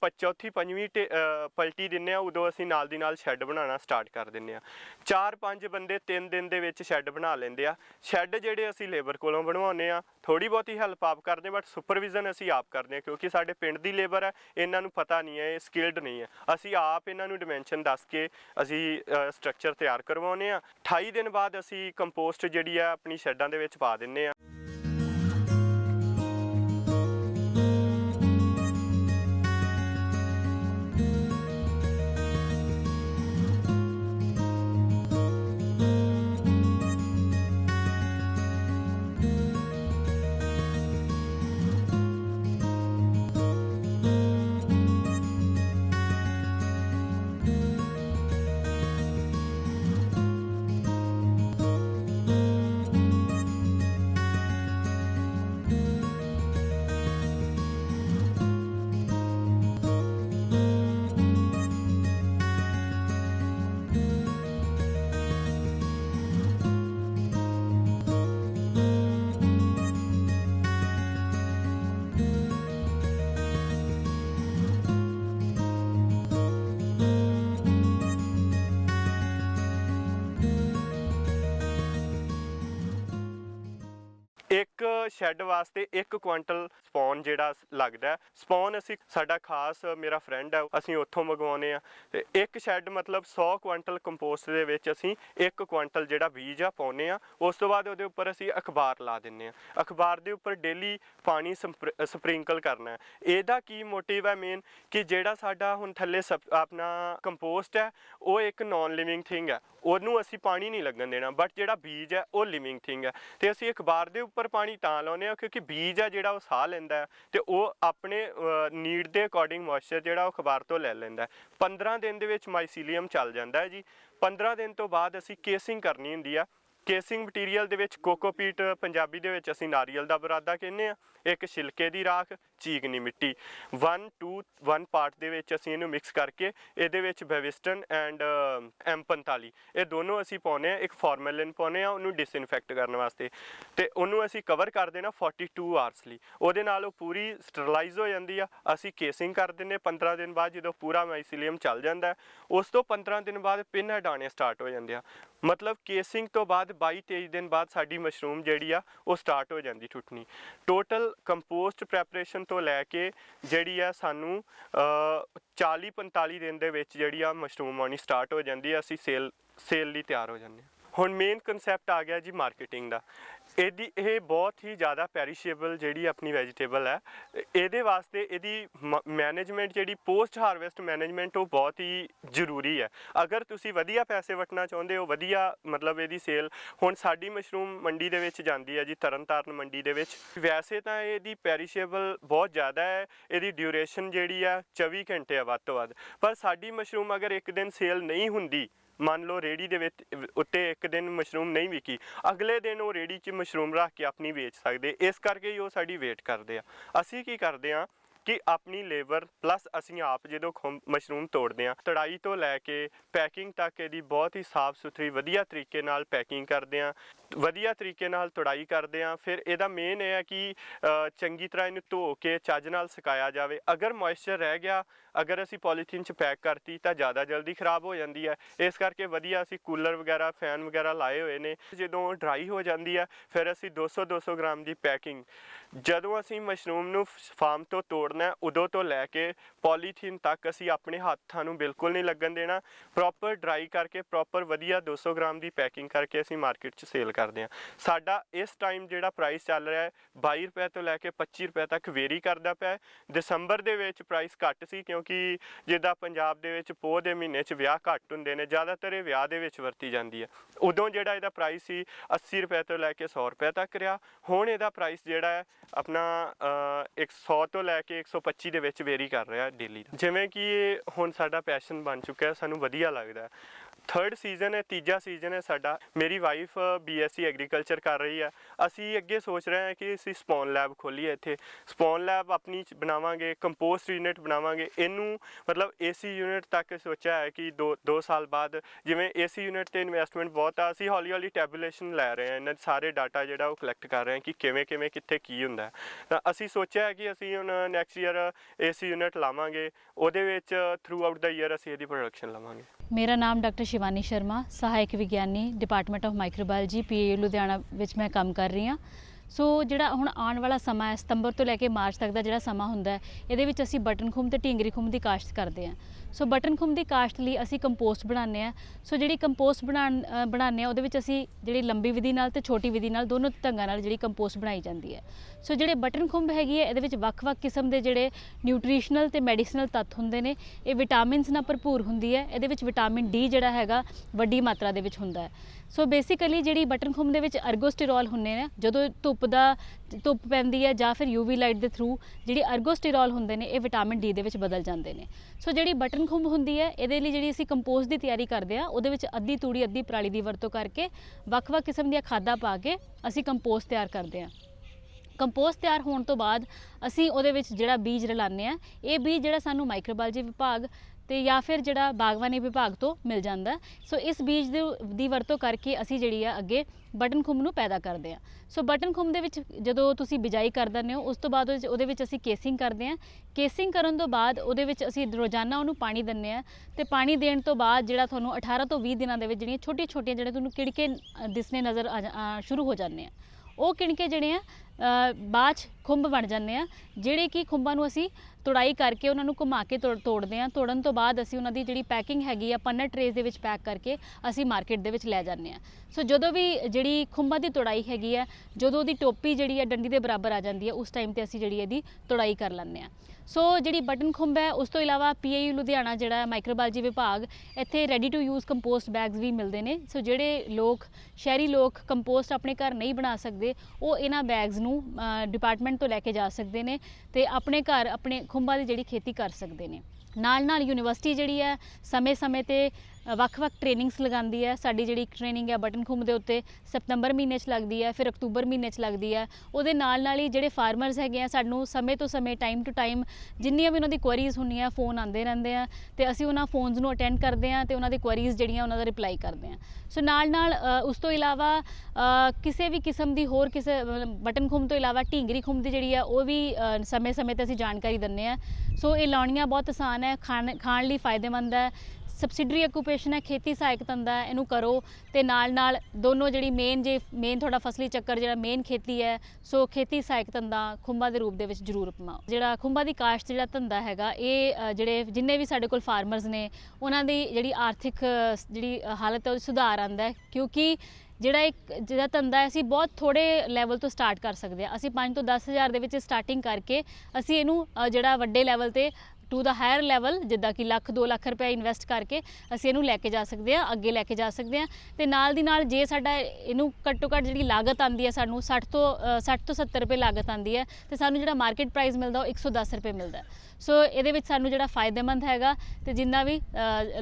ਪ- ਚੌਥੀ, ਪੰਜਵੀਂ ਟੇ- ਪਲਟੀ ਦਿੰਨੇ ਆ, ਉਦੋਂ ਅਸੀਂ ਨਾਲ ਦੀ ਨਾਲ ਸ਼ੈੱਡ ਬਣਾਉਣਾ ਸਟਾਰਟ ਕਰ ਦਿੰਨੇ ਆ। ਚਾਰ ਪੰਜ ਬੰਦੇ ਤਿੰਨ ਦਿਨ ਦੇ ਵਿੱਚ ਸ਼ੈੱਡ ਬਣਾ ਲੈਂਦੇ ਆ। ਸ਼ੈੱਡ ਜਿਹੜੇ ਅਸੀਂ ਲੇਬਰ ਕੋਲੋਂ ਬਣਵਾਉਂਦੇ ਆ ਥੋੜੀ ਬਹੁਤੀ ਹੈਲਪ ਆਪ ਕਰਦੇ ਬਟ ਸੁਪਰਵਿਜ਼ਨ ਅਸੀਂ ਆਪ ਕਰਦੇ ਆ, ਕਿਉਂਕਿ ਸਾਡੇ ਪਿੰਡ ਦੀ ਲੇਬਰ ਹੈ ਇਹਨਾਂ ਨੂੰ ਪਤਾ ਨਹੀਂ ਹੈ, ਇਹ ਸਕਿਲਡ ਨਹੀਂ ਹੈ। ਅਸੀਂ ਆਪ ਇਹਨਾਂ ਨੂੰ ਡਿਮੈਂਸ਼ਨ ਡਾਈਮੈਂਸ਼ਨ ਦੱਸ ਕੇ ਅਸੀਂ ਸਟਰਕਚਰ ਤਿਆਰ ਕਰਵਾਉਂਦੇ ਆ 28 ਦਿਨ ਬਾਅਦ ਅਸੀਂ ਕੰਪੋਸਟ ਜਿਹੜੀ ਆ, ਆਪਣੀ ਸ਼ੈੱਡਾਂ ਦੇ ਵਿੱਚ ਪਾ ਦਿੰਨੇ ਆ ਸ਼ੈੱਡ ਵਾਸਤੇ 1 ਕੁਇੰਟਲ ਸਪੌਨ ਜਿਹੜਾ ਲੱਗਦਾ ਹੈ। ਸਪੌਨ ਅਸੀਂ, ਸਾਡਾ ਖਾਸ ਮੇਰਾ ਫਰੈਂਡ ਹੈ, ਅਸੀਂ ਉੱਥੋਂ ਮੰਗਵਾਉਨੇ ਆ ਤੇ ਇੱਕ ਸ਼ੈੱਡ ਮਤਲਬ 100 ਕੁਇੰਟਲ ਕੰਪੋਸਟ ਦੇ ਵਿੱਚ ਅਸੀਂ 1 ਕੁਇੰਟਲ ਜਿਹੜਾ ਬੀਜ ਆ ਪਾਉਨੇ ਆ ਉਸ ਤੋਂ ਬਾਅਦ ਉਹਦੇ ਉੱਪਰ ਅਸੀਂ ਅਖਬਾਰ ਲਾ ਦਿੰਨੇ ਆ ਅਖਬਾਰ ਦੇ ਉੱਪਰ ਡੇਲੀ ਪਾਣੀ ਸੰਪਰ- ਸਪ੍ਰਿੰਕਲ ਕਰਨਾ ਇਹਦਾ ਕੀ ਮੋਟਿਵ ਹੈ ਮੇਨ ਕਿ ਜਿਹੜਾ ਸਾਡਾ ਹੁਣ ਥੱਲੇ ਸਪ- ਆਪਣਾ ਕੰਪੋਸਟ ਹੈ, ਉਹ ਇੱਕ ਨਾਨ ਲਿਵਿੰਗ ਥਿੰਗ ਹੈ। ਉਹਨੂੰ ਅਸੀਂ ਪਾਣੀ ਨਹੀਂ ਲੱਗਣ ਦੇਣਾ ਬਟ ਜਿਹੜਾ ਬੀਜ ਹੈ, ਉਹ ਲਿਵਿੰਗ ਥਿੰਗ ਹੈ। ਤੇ ਅਸੀਂ ਅਖਬਾਰ ਦੇ ਉੱਪਰ ਪਾਣੀ ਤਾਂ ਲਾਉਂਦੇ ਆ ਕਿਉਂਕਿ ਬੀਜ ਹੈ ਜਿਹੜਾ ਉਹ ਸਾਹ ਲੈਂਦਾ ਹੈ ਤੇ ਉਹ ਆਪਣੇ ਨੀਡ ਦੇ ਅਕੋਰਡਿੰਗ ਮੋਇਸਚਰ ਜਿਹੜਾ ਉਹ ਅਖਬਾਰ ਤੋਂ ਲੈ ਲੈਂਦਾ ਹੈ। 15 ਦਿਨ ਦੇ ਵਿੱਚ ਮਾਈਸੀਲੀਅਮ ਚੱਲ ਜਾਂਦਾ ਹੈ ਜੀ। 15 ਦਿਨ ਤੋਂ ਬਾਅਦ ਅਸੀਂ ਕੇਸਿੰਗ ਕਰਨੀ ਹੁੰਦੀ ਆ। ਕੇਸਿੰਗ ਮਟੀਰੀਅਲ ਦੇ ਵਿੱਚ ਕੋਕੋਪੀਟ ਪੰਜਾਬੀ ਦੇ ਵਿੱਚ ਅਸੀਂ ਨਾਰੀਅਲ ਦਾ ਬਰਾਦਾ ਕਹਿੰਦੇ ਆ ਇੱਕ ਛਿਲਕੇ ਦੀ ਰਾਖ, ਚੀਕਨੀ ਮਿੱਟੀ। 1 2 1 ਪਾਰਟ ਦੇ ਵਿੱਚ ਅਸੀਂ ਇਹਨੂੰ ਮਿਕਸ ਕਰਕੇ ਇਹਦੇ ਵਿੱਚ ਬੈਵਿਸਟਨ ਐਂਡ M45 ਇਹ ਦੋਨੋਂ ਅਸੀਂ ਪਾਉਨੇ ਆ ਇੱਕ ਫਾਰਮੈਲਿਨ ਪਾਉਨੇ ਆ ਉਹਨੂੰ ਡਿਸਇਨਫੈਕਟ ਕਰਨ ਵਾਸਤੇ। ਤੇ ਉਹਨੂੰ ਅਸੀਂ ਕਵਰ ਕਰ ਦੇਣਾ 42 ਆਵਰਸ ਲਈ। ਉਹਦੇ ਨਾਲ ਉਹ ਪੂਰੀ ਸਟਰਲਾਈਜ਼ ਹੋ ਜਾਂਦੀ ਆ। ਅਸੀਂ ਕੇਸਿੰਗ ਕਰ ਦਿੰਨੇ 15 ਦਿਨ ਬਾਅਦ ਜਦੋਂ ਪੂਰਾ ਮਾਈਸੀਲੀਅਮ ਚੱਲ ਜਾਂਦਾ ਉਸ ਤੋਂ 15 ਦਿਨ ਬਾਅਦ ਪਿੰਨ ਹਟਾਉਣੇ ਸਟਾਰਟ ਹੋ ਜਾਂਦੇ ਆ। ਮਤਲਬ ਕੇਸਿੰਗ ਤੋਂ ਬਾਅਦ 22 23 ਦਿਨ ਬਾਅਦ ਸਾਡੀ ਮਸ਼ਰੂਮ ਜਿਹੜੀ ਆ, ਉਹ ਸਟਾਰਟ ਹੋ ਜਾਂਦੀ ਟੁੱਟਣੀ ਟੋਟਲ ਕੰਪੋਸਟ ਪ੍ਰੈਪਰੇਸ਼ਨ ਤੋਂ ਲੈ ਕੇ ਜਿਹੜੀ ਆ ਸਾਨੂੰ 40 45 ਦਿਨ ਦੇ ਵਿੱਚ ਜਿਹੜੀ ਆ ਮਸ਼ਰੂਮ ਆਉਣੀ ਸਟਾਰਟ ਹੋ ਜਾਂਦੀ ਆ, ਅਸੀਂ ਸੇਲ ਸੇਲ ਲਈ ਤਿਆਰ ਹੋ ਜਾਂਦੇ ਹਾਂ ਹੁਣ ਮੇਨ ਕਨਸੈਪਟ ਆ ਗਿਆ ਜੀ ਮਾਰਕੀਟਿੰਗ ਦਾ। ਇਹਦੀ, ਇਹ ਬਹੁਤ ਹੀ ਜ਼ਿਆਦਾ ਪੈਰੀਸ਼ੇਬਲ ਜਿਹੜੀ ਆਪਣੀ ਵੈਜੀਟੇਬਲ ਹੈ, ਇਹਦੇ ਵਾਸਤੇ ਇਹਦੀ ਮੈਨੇਜਮੈਂਟ ਜਿਹੜੀ ਪੋਸਟ ਹਾਰਵੈਸਟ ਮੈਨੇਜਮੈਂਟ ਉਹ ਬਹੁਤ ਹੀ ਜ਼ਰੂਰੀ ਹੈ। ਅਗਰ ਤੁਸੀਂ ਵਧੀਆ ਪੈਸੇ ਵਟਣਾ ਚਾਹੁੰਦੇ ਹੋ, ਵਧੀਆ ਮਤਲਬ ਇਹਦੀ ਸੇਲ ਹੁਣ ਸਾਡੀ ਮਸ਼ਰੂਮ ਮੰਡੀ ਦੇ ਵਿੱਚ ਜਾਂਦੀ ਹੈ ਜੀ, ਤਰਨਤਾਰਨ ਮੰਡੀ ਦੇ ਵਿੱਚ, ਵੈਸੇ ਤਾਂ ਇਹਦੀ ਪੈਰੀਸ਼ੇਬਲ ਬਹੁਤ ਜ਼ਿਆਦਾ ਹੈ, ਇਹਦੀ ਡਿਊਰੇਸ਼ਨ ਜਿਹੜੀ ਆ 24 ਘੰਟੇ ਆ ਵੱਧ ਤੋਂ ਵੱਧ। ਪਰ ਸਾਡੀ ਮਸ਼ਰੂਮ ਅਗਰ ਇੱਕ ਦਿਨ ਸੇਲ ਨਹੀਂ ਹੁੰਦੀ ਮੰਨ ਲਓ ਰੇੜੀ ਦੇ ਵਿੱਚ ਉੱਤੇ ਇੱਕ ਦਿਨ ਮਸ਼ਰੂਮ ਨਹੀਂ ਵਿਕੀ, ਅਗਲੇ ਦਿਨ ਉਹ ਰੇੜੀ 'ਚ ਮਸ਼ਰੂਮ ਰੱਖ ਕੇ ਆਪਣੀ ਵੇਚ ਸਕਦੇ। ਇਸ ਕਰਕੇ ਹੀ ਉਹ ਸਾਡੀ ਵੇਟ ਕਰਦੇ ਆ। ਅਸੀਂ ਕੀ ਕਰਦੇ ਆ ਕਿ ਆਪਣੀ ਲੇਬਰ ਪਲੱਸ ਅਸੀਂ ਆਪ ਜਦੋਂ ਖੁੰਬ- ਮਸ਼ਰੂਮ ਤੋੜਦੇ ਆ ਤੜਾਈ ਤੋਂ ਲੈ ਕੇ ਪੈਕਿੰਗ ਤੱਕ ਇਹਦੀ ਬਹੁਤ ਹੀ ਸਾਫ਼ ਸੁਥਰੀ, ਵਧੀਆ ਤਰੀਕੇ ਨਾਲ ਪੈਕਿੰਗ ਕਰਦੇ ਆ ਵਧੀਆ ਤਰੀਕੇ ਨਾਲ ਤੜਾਈ ਕਰਦੇ ਆ ਫਿਰ ਇਹਦਾ ਮੇਨ ਇਹ ਹੈ ਕਿ ਚੰਗੀ ਤਰ੍ਹਾਂ ਇਹਨੂੰ ਧੋ ਕੇ ਚੱਜ ਨਾਲ ਸੁਕਾਇਆ ਜਾਵੇ। ਅਗਰ ਮੋਇਸਚਰ ਰਹਿ ਗਿਆ, ਅਗਰ ਅਸੀਂ ਪੋਲੀਥੀਨ 'ਚ ਪੈਕ ਕਰਤੀ ਤਾਂ ਜ਼ਿਆਦਾ ਜਲਦੀ ਖਰਾਬ ਹੋ ਜਾਂਦੀ ਹੈ। ਇਸ ਕਰਕੇ ਵਧੀਆ ਅਸੀਂ ਕੂਲਰ ਵਗੈਰਾ ਫੈਨ ਵਗੈਰਾ ਲਾਏ ਹੋਏ ਨੇ। ਜਦੋਂ ਡਰਾਈ ਹੋ ਜਾਂਦੀ ਹੈ, ਫਿਰ ਅਸੀਂ 200 200 ਗ੍ਰਾਮ ਦੀ ਪੈਕਿੰਗ ਜਦੋਂ ਅਸੀਂ ਮਸ਼ਰੂਮ ਨੂੰ ਫਾਰਮ ਤੋਂ ਤੋੜ ਤੋੜਨਾ ਉਦੋਂ ਤੋਂ ਲੈ ਕੇ ਪੋਲੀਥੀਨ ਤੱਕ ਅਸੀਂ ਆਪਣੇ ਹੱਥਾਂ ਨੂੰ ਬਿਲਕੁਲ ਨਹੀਂ ਲੱਗਣ ਦੇਣਾ। ਪ੍ਰੋਪਰ ਡਰਾਈ ਕਰਕੇ ਪ੍ਰੋਪਰ ਵਧੀਆ 200 ਗ੍ਰਾਮ ਦੀ ਪੈਕਿੰਗ ਕਰਕੇ ਅਸੀਂ ਮਾਰਕੀਟ 'ਚ ਸੇਲ ਕਰਦੇ ਹਾਂ। ਸਾਡਾ ਇਸ ਟਾਈਮ ਜਿਹੜਾ ਪ੍ਰਾਈਸ ਚੱਲ ਰਿਹਾ ਹੈ 22 ਰੁਪਏ ਤੋਂ ਲੈ ਕੇ 25 ਰੁਪਏ ਤੱਕ ਵੇਰੀ ਕਰਦਾ ਪਿਆ ਦਸੰਬਰ ਦੇ ਵਿੱਚ ਪ੍ਰਾਈਸ ਘੱਟ ਸੀ ਕਿਉਂਕਿ ਜਿੱਦਾਂ ਪੰਜਾਬ ਦੇ ਵਿੱਚ ਪੋਹ ਦੇ ਮਹੀਨੇ 'ਚ ਵਿਆਹ ਘੱਟ ਹੁੰਦੇ ਨੇ ਜ਼ਿਆਦਾਤਰ ਇਹ ਵਿਆਹ ਦੇ ਵਿੱਚ ਵਰਤੀ ਜਾਂਦੀ ਹੈ। ਉਦੋਂ ਜਿਹੜਾ ਇਹਦਾ ਪ੍ਰਾਈਸ ਸੀ 80 ਰੁਪਏ ਤੋਂ ਲੈ ਕੇ 100 ਰੁਪਏ ਤੱਕ ਰਿਹਾ। ਹੁਣ ਇਹਦਾ ਪ੍ਰਾਈਸ ਜਿਹੜਾ ਹੈ ਆਪਣਾ ਅ, 100 ਤੋਂ ਲੈ ਕੇ 125 ਦੇ ਵਿੱਚ ਵੇਰੀ ਕਰ ਰਿਹਾ ਡੇਲੀ ਜਿਵੇਂ ਕਿ ਇਹ ਹੁਣ ਸਾਡਾ ਪੈਸ਼ਨ ਬਣ ਚੁੱਕਾ ਹੈ ਸਾਨੂੰ ਵਧੀਆ ਲੱਗਦਾ। ਥਰਡ ਸੀਜ਼ਨ ਹੈ, ਤੀਜਾ ਸੀਜ਼ਨ ਹੈ ਸਾਡਾ। ਮੇਰੀ ਵਾਈਫ ਬੀਐਸਸੀ ਐਗਰੀਕਲਚਰ ਕਰ ਰਹੀ ਹੈ। ਅਸੀਂ ਅੱਗੇ ਸੋਚ ਰਹੇ ਹਾਂ ਕਿ ਅਸੀਂ ਸਪੌਨ ਲੈਬ ਖੋਲੀਏ ਇੱਥੇ। ਸਪੌਨ ਲੈਬ ਆਪਣੀ ਬਣਾਵਾਂਗੇ ਕੰਪੋਸਟ ਯੂਨਿਟ ਬਣਾਵਾਂਗੇ। ਇਹਨੂੰ ਮਤਲਬ ਏਸੀ ਯੂਨਿਟ ਤੱਕ ਸੋਚਿਆ ਹੈ ਕਿ 2 2 ਸਾਲ ਬਾਅਦ ਜਿਵੇਂ ਏਸੀ ਯੂਨਿਟ ਤੇ ਇਨਵੈਸਟਮੈਂਟ ਬਹੁਤ ਆ, ਅਸੀਂ ਹੌਲੀ ਹੌਲੀ ਟੈਬੂਲੇਸ਼ਨ ਲੈ ਰਹੇ ਹਾਂ। ਇਹਨਾਂ ਸਾਰੇ ਡਾਟਾ ਜਿਹੜਾ ਉਹ ਕਲੈਕਟ ਕਰ ਰਹੇ ਹਾਂ ਕਿ ਕਿਵੇਂ ਕਿਵੇਂ, ਕਿੱਥੇ ਕੀ ਹੁੰਦਾ ਤਾਂ ਅਸੀਂ ਸੋਚਿਆ ਹੈ ਕਿ ਅਸੀਂ ਹੁਣ ਨੈਕਸਟ ਈਅਰ ਏਸੀ ਯੂਨਿਟ ਲਾਵਾਂਗੇ। ਉਹਦੇ ਵਿੱਚ ਥਰੂ ਆਊਟ ਦਾ ਈਅਰ ਅਸੀਂ ਇਹਦੀ ਪ੍ਰੋਡਕਸ਼ਨ ਲਵਾਂਗੇ। ਮੇਰਾ ਨਾਮ ਡਾਕਟਰ ਸ਼ਿਵਾਨੀ ਸ਼ਰਮਾ, ਸਹਾਇਕ ਵਿਗਿਆਨੀ department of microbiology PAU Ludhiana ਵਿੱਚ ਮੈਂ ਕੰਮ ਕਰ ਰਹੀ ਹਾਂ। ਸੋ ਜਿਹੜਾ ਹੁਣ ਆਉਣ ਵਾਲਾ ਸਮਾਂ ਹੈ, ਸਤੰਬਰ ਤੋਂ ਲੈ ਕੇ ਮਾਰਚ ਤੱਕ ਦਾ ਜਿਹੜਾ ਸਮਾਂ ਹੁੰਦਾ ਹੈ, ਇਹਦੇ ਵਿੱਚ ਅਸੀਂ ਬਟਨ ਖੁੰਮ ਤੇ ਢੀਂਗਰੀ ਖੁੰਮ ਦੀ ਕਾਸ਼ਤ ਕਰਦੇ ਹਾਂ। ਸੋ ਬਟਨ ਖੁੰਮ ਦੀ ਕਾਸ਼ਤ ਲਈ ਅਸੀਂ ਕੰਪੋਸਟ ਬਣਾਉਂਦੇ ਆ ਸੋ ਜਿਹੜੀ ਕੰਪੋਸਟ ਬਣਾਉਣ ਬਣਾਉਂਦੇ ਆ ਉਹਦੇ ਵਿੱਚ ਅਸੀਂ ਜਿਹੜੀ ਲੰਬੀ ਵਿਧੀ ਨਾਲ ਤੇ ਛੋਟੀ ਵਿਧੀ ਨਾਲ ਦੋਨੋਂ ਢੰਗਾਂ ਨਾਲ ਜਿਹੜੀ ਕੰਪੋਸਟ ਬਣਾਈ ਜਾਂਦੀ ਹੈ ਸੋ ਜਿਹੜੇ ਬਟਨ ਖੁੰਬ ਹੈਗੀ ਹੈ ਇਹਦੇ ਵਿੱਚ ਵੱਖ-ਵੱਖ ਕਿਸਮ ਦੇ ਜਿਹੜੇ ਨਿਊਟ੍ਰੀਸ਼ਨਲ ਤੇ ਮੈਡੀਸਨਲ ਤੱਤ ਹੁੰਦੇ ਨੇ ਇਹ ਵਿਟਾਮਿਨਸ ਨਾਲ ਭਰਪੂਰ ਹੁੰਦੀ ਹੈ ਇਹਦੇ ਵਿੱਚ ਵਿਟਾਮਿਨ ਡੀ ਜਿਹੜਾ ਹੈਗਾ ਵੱਡੀ ਮਾਤਰਾ ਦੇ ਵਿੱਚ ਹੁੰਦਾ ਹੈ ਸੋ ਬੇਸਿਕਲੀ ਜਿਹੜੀ ਬਟਨ ਖੁੰਮ ਦੇ ਵਿੱਚ ਅਰਗੋਸਟੀਰੋਲ ਹੁੰਦੇ ਨੇ ਜਦੋਂ ਧੁੱਪ ਦਾ ਧੁੱਪ ਪੈਂਦੀ ਹੈ ਜਾਂ ਫਿਰ ਯੂਵੀ ਲਾਈਟ ਦੇ ਥਰੂ ਜਿਹੜੀ ਅਰਗੋਸਟੀਰੋਲ ਹੁੰਦੇ ਨੇ, ਇਹ ਵਿਟਾਮਿਨ ਡੀ ਦੇ ਵਿੱਚ ਬਦਲ ਜਾਂਦੇ ਨੇ। ਸੋ ਜਿਹੜੀ ਬਟਨ ਖੁੰਬ ਹੁੰਦੀ ਹੈ, ਇਹਦੇ ਲਈ ਜਿਹੜੀ ਅਸੀਂ ਕੰਪੋਸਟ ਦੀ ਤਿਆਰੀ ਕਰਦੇ ਆ ਉਹਦੇ ਵਿੱਚ ਅੱਧੀ ਤੂੜੀ, ਅੱਧੀ ਪਰਾਲੀ ਦੀ ਵਰਤੋਂ ਕਰਕੇ ਵੱਖ-ਵੱਖ ਕਿਸਮ ਦੀਆਂ ਖਾਦਾਂ ਪਾ ਕੇ ਅਸੀਂ ਕੰਪੋਸਟ ਤਿਆਰ ਕਰਦੇ ਆ ਕੰਪੋਸਟ ਤਿਆਰ ਹੋਣ ਤੋਂ ਬਾਅਦ ਅਸੀਂ ਉਹਦੇ ਵਿੱਚ ਜਿਹੜਾ ਬੀਜ ਰਲਾਉਂਦੇ ਆ ਇਹ ਬੀਜ ਜਿਹੜਾ ਸਾਨੂੰ ਮਾਈਕਰੋਬਾਇਓਲੋਜੀ ਵਿਭਾਗ ਤੇ ਜਾਂ ਫਿਰ ਜਿਹੜਾ ਬਾਗਬਾਨੀ ਵਿਭਾਗ ਤੋਂ ਮਿਲ ਜਾਂਦਾ। ਸੋ ਇਸ ਬੀਜ ਦੇ ਦੀ ਵਰਤੋਂ ਕਰਕੇ ਅਸੀਂ ਜਿਹੜੀ ਆ ਅੱਗੇ ਬਟਨ ਖੁੰਮ ਨੂੰ ਪੈਦਾ ਕਰਦੇ ਆ। ਸੋ ਬਟਨ ਖੁੰਮ ਦੇ ਵਿੱਚ ਜਦੋਂ ਤੁਸੀਂ ਬਿਜਾਈ ਕਰ ਦਿੰਦੇ ਹੋ, ਉਸ ਤੋਂ ਬਾਅਦ ਉਹਦੇ ਉਹਦੇ ਵਿੱਚ ਅਸੀਂ ਕੇਸਿੰਗ ਕਰਦੇ ਆ। ਕੇਸਿੰਗ ਕਰਨ ਤੋਂ ਬਾਅਦ ਉਹਦੇ ਵਿੱਚ ਅਸੀਂ ਰੋਜ਼ਾਨਾ ਉਹਨੂੰ ਪਾਣੀ ਦਿੰਦੇ ਆ। ਤੇ ਪਾਣੀ ਦੇਣ ਤੋਂ ਬਾਅਦ ਜਿਹੜਾ ਤੁਹਾਨੂੰ 18 ਤੋਂ 20 ਦਿਨਾਂ ਦੇ ਵਿੱਚ ਜਿਹੜੀਆਂ ਛੋਟੀਆਂ ਛੋਟੀਆਂ ਜਿਹੜੇ ਤੁਹਾਨੂੰ ਕਿੜਕੇ ਦਿਸਨੇ ਨਜ਼ਰ ਆ ਜਾ- ਸ਼ੁਰੂ ਹੋ ਜਾਂਦੇ ਆ। ਉਹ ਕਿਣਕੇ ਜਿਹੜੇ ਆ ਬਾਅਦ 'ਚ ਖੁੰਭ ਬਣ ਜਾਂਦੇ ਆ, ਜਿਹੜੇ ਕਿ ਖੁੰਭਾਂ ਨੂੰ ਅਸੀਂ ਤੁੜਾਈ ਕਰਕੇ ਉਹਨਾਂ ਨੂੰ ਘੁਮਾ ਕੇ ਤੋੜ- ਤੋੜਦੇ ਆ। ਤੋੜਨ ਤੋਂ ਬਾਅਦ ਅਸੀਂ ਉਹਨਾਂ ਦੀ ਜਿਹੜੀ ਪੈਕਿੰਗ ਹੈਗੀ ਆ ਪੰਨਰ ਟਰੇਜ਼ ਦੇ ਵਿੱਚ ਪੈਕ ਕਰਕੇ ਅਸੀਂ ਮਾਰਕੀਟ ਦੇ ਵਿੱਚ ਲੈ ਜਾਂਦੇ ਆ। ਸੋ ਜਦੋਂ ਵੀ ਜਿਹੜੀ ਖੁੰਭਾਂ ਦੀ ਤੋੜਾਈ ਹੈਗੀ ਆ, ਜਦੋਂ ਉਹਦੀ ਟੋਪੀ ਜਿਹੜੀ ਆ ਡੰਡੀ ਦੇ ਬਰਾਬਰ ਆ ਜਾਂਦੀ ਹੈ ਉਸ ਟਾਈਮ ਤੇ ਅਸੀਂ ਜਿਹੜੀ ਇਹਦੀ ਤੋੜਾਈ ਕਰ ਲੈਂਦੇ ਆ। ਸੋ ਜਿਹੜੀ ਬਟਨ ਖੁੰਭ ਹੈ, ਉਸ ਤੋਂ ਇਲਾਵਾ ਪੀਏਯੂ ਲੁਧਿਆਣਾ, ਜਿਹੜਾ ਹੈ ਮਾਈਕਰੋਬਾਇਓਲੋਜੀ ਵਿਭਾਗ, ਇੱਥੇ ready to use compost bags ਵੀ ਮਿਲਦੇ ਨੇ। ਸੋ ਜਿਹੜੇ ਲੋਕ, ਸ਼ਹਿਰੀ ਲੋਕ ਕੰਪੋਸਟ ਆਪਣੇ ਘਰ ਨਹੀਂ ਬਣਾ ਸਕਦੇ, ਉਹ ਇਹਨਾਂ ਬੈਗਸ ਨੂੰ ਡਿਪਾਰਟਮੈਂਟ ਤੋਂ ਲੈ ਕੇ ਜਾ ਸਕਦੇ ਨੇ ਤੇ ਆਪਣੇ ਘਰ, ਆਪਣੇ ਖੁੰਭਾਂ ਦੀ ਜਿਹੜੀ ਖੇਤੀ ਕਰ ਸਕਦੇ ਨੇ। ਨਾਲ ਨਾਲ ਯੂਨੀਵਰਸਿਟੀ ਜਿਹੜੀ ਹੈ, ਸਮੇਂ-ਸਮੇਂ ਤੇ ਵੱਖ-ਵੱਖ ਟ੍ਰੇਨਿੰਗਸ ਲਗਾਉਂਦੀ ਹੈ। ਸਾਡੀ ਜਿਹੜੀ ਇੱਕ ਟ੍ਰੇਨਿੰਗ ਹੈ, ਬਟਨ ਖੁੰਭ ਦੇ ਉੱਤੇ ਸਤੰਬਰ ਮਹੀਨੇ 'ਚ ਲੱਗਦੀ ਹੈ, ਫਿਰ ਅਕਤੂਬਰ ਮਹੀਨੇ 'ਚ ਲੱਗਦੀ ਹੈ। ਉਹਦੇ ਨਾਲ ਨਾਲ ਹੀ ਜਿਹੜੇ ਫਾਰਮਰਸ ਹੈਗੇ ਆ, ਸਾਨੂੰ ਸਮੇਂ ਤੋਂ ਸਮੇਂ ਟਾਈਮ ਟੂ ਟਾਈਮ ਜਿੰਨੀਆਂ ਵੀ ਉਹਨਾਂ ਦੀ ਕੁਐਰੀਜ਼ ਹੁੰਦੀਆਂ ਫੋਨ ਆਉਂਦੇ ਰਹਿੰਦੇ ਆ ਤੇ ਅਸੀਂ ਉਹਨਾਂ ਫੋਨਸ ਨੂੰ ਅਟੈਂਡ ਕਰਦੇ ਆ ਤੇ ਉਹਨਾਂ ਦੀ ਕੁਐਰੀਜ਼ ਜਿਹੜੀਆਂ ਉਹਨਾਂ ਦਾ ਰਿਪਲਾਈ ਕਰਦੇ ਆ। ਸੋ ਨਾਲ ਨਾਲ ਉਸ ਤੋਂ ਇਲਾਵਾ ਕਿਸੇ ਵੀ ਕਿਸਮ ਦੀ ਹੋਰ ਕਿਸੇ ਬਟਨ ਖੁੰਭ ਤੋਂ ਇਲਾਵਾ ਢੀਂਗਰੀ ਖੁੰਭ ਦੀ ਜਿਹੜੀ ਆ, ਉਹ ਵੀ ਸਮੇਂ-ਸਮੇਂ ਤੇ ਅਸੀਂ ਜਾਣਕਾਰੀ ਦਿੰਨੇ ਆ। ਸੋ ਇਹ ਲਾਉਣੀਆਂ ਬਹੁਤ ਆਸਾਨ ਹੈ, ਖਾਣ ਖਾਣ ਲਈ ਫਾਇਦੇਮੰਦ ਹੈ। ਸਬਸਿਡਰੀ ਆਕੂਪੇਸ਼ਨ ਹੈ, ਖੇਤੀ ਸਹਾਇਕ ਧੰਦਾ ਹੈ, ਇਹਨੂੰ ਕਰੋ ਤੇ ਨਾਲ ਨਾਲ ਦੋਨੋਂ ਜਿਹੜੀ ਮੇਨ ਜੇ ਮੇਨ ਤੁਹਾਡਾ ਫਸਲੀ ਚੱਕਰ ਜਿਹੜਾ ਮੇਨ ਖੇਤੀ ਹੈ, ਸੋ ਖੇਤੀ ਸਹਾਇਕ ਧੰਦਾ ਖੁੰਬਾਂ ਦੇ ਰੂਪ ਦੇ ਵਿੱਚ ਜ਼ਰੂਰ ਅਪਣਾਓ। ਜਿਹੜਾ ਖੁੰਬਾਂ ਦੀ ਕਾਸ਼ਤ ਜਿਹੜਾ ਧੰਦਾ ਹੈਗਾ, ਇਹ ਜਿਹੜੇ ਜਿੰਨੇ ਵੀ ਸਾਡੇ ਕੋਲ ਫਾਰਮਰਸ ਨੇ, ਉਹਨਾਂ ਦੀ ਜਿਹੜੀ ਆਰਥਿਕ ਜਿਹੜੀ ਹਾਲਤ ਹੈ ਉਹ 'ਚ ਸੁਧਾਰ ਆਂਦਾ ਹੈ। ਕਿਉਂਕਿ ਜਿਹੜਾ ਇੱਕ, ਜਿਹੜਾ ਧੰਦਾ ਹੈ, ਅਸੀਂ ਬਹੁਤ ਥੋੜੇ ਲੈਵਲ ਤੋਂ ਸਟਾਰਟ ਕਰ ਸਕਦੇ ਹਾਂ। ਅਸੀਂ 5 ਤੋਂ 10000 ਦੇ ਵਿੱਚ ਸਟਾਰਟਿੰਗ ਕਰਕੇ ਅਸੀਂ ਇਹਨੂੰ ਜਿਹੜਾ ਵੱਡੇ ਲੈਵਲ ਤੇ ਟੂ ਦਾ ਹਾਇਰ ਲੈਵਲ ਜਿੱਦਾਂ ਕਿ ਲੱਖ 2 ਲੱਖ ਰੁਪਏ ਇਨਵੈਸਟ ਕਰਕੇ ਅਸੀਂ ਇਹਨੂੰ ਲੈ ਕੇ ਜਾ ਸਕਦੇ ਹਾਂ ਅੱਗੇ ਲੈ ਕੇ ਜਾ ਸਕਦੇ ਹਾਂ। ਤੇ ਨਾਲ ਦੀ ਨਾਲ ਜੇ ਸਾਡਾ ਇਹਨੂੰ ਘੱਟੋ ਘੱਟ ਜਿਹੜੀ ਲਾਗਤ ਆਂਦੀ ਹੈ ਸਾਨੂੰ 60 ਤੋਂ ਅ, 60 ਤੋਂ 70 ਰੁਪਏ ਲਾਗਤ ਆਂਦੀ ਹੈ ਤੇ ਸਾਨੂੰ ਜਿਹੜਾ ਮਾਰਕੀਟ ਪ੍ਰਾਈਸ ਮਿਲਦਾ ਉਹ 110 ਰੁਪਏ ਮਿਲਦਾ ਸੋ ਇਹਦੇ ਵਿੱਚ ਸਾਨੂੰ ਜਿਹੜਾ ਫਾਇਦੇਮੰਦ ਹੈਗਾ ਤੇ ਜਿੰਨਾ ਵੀ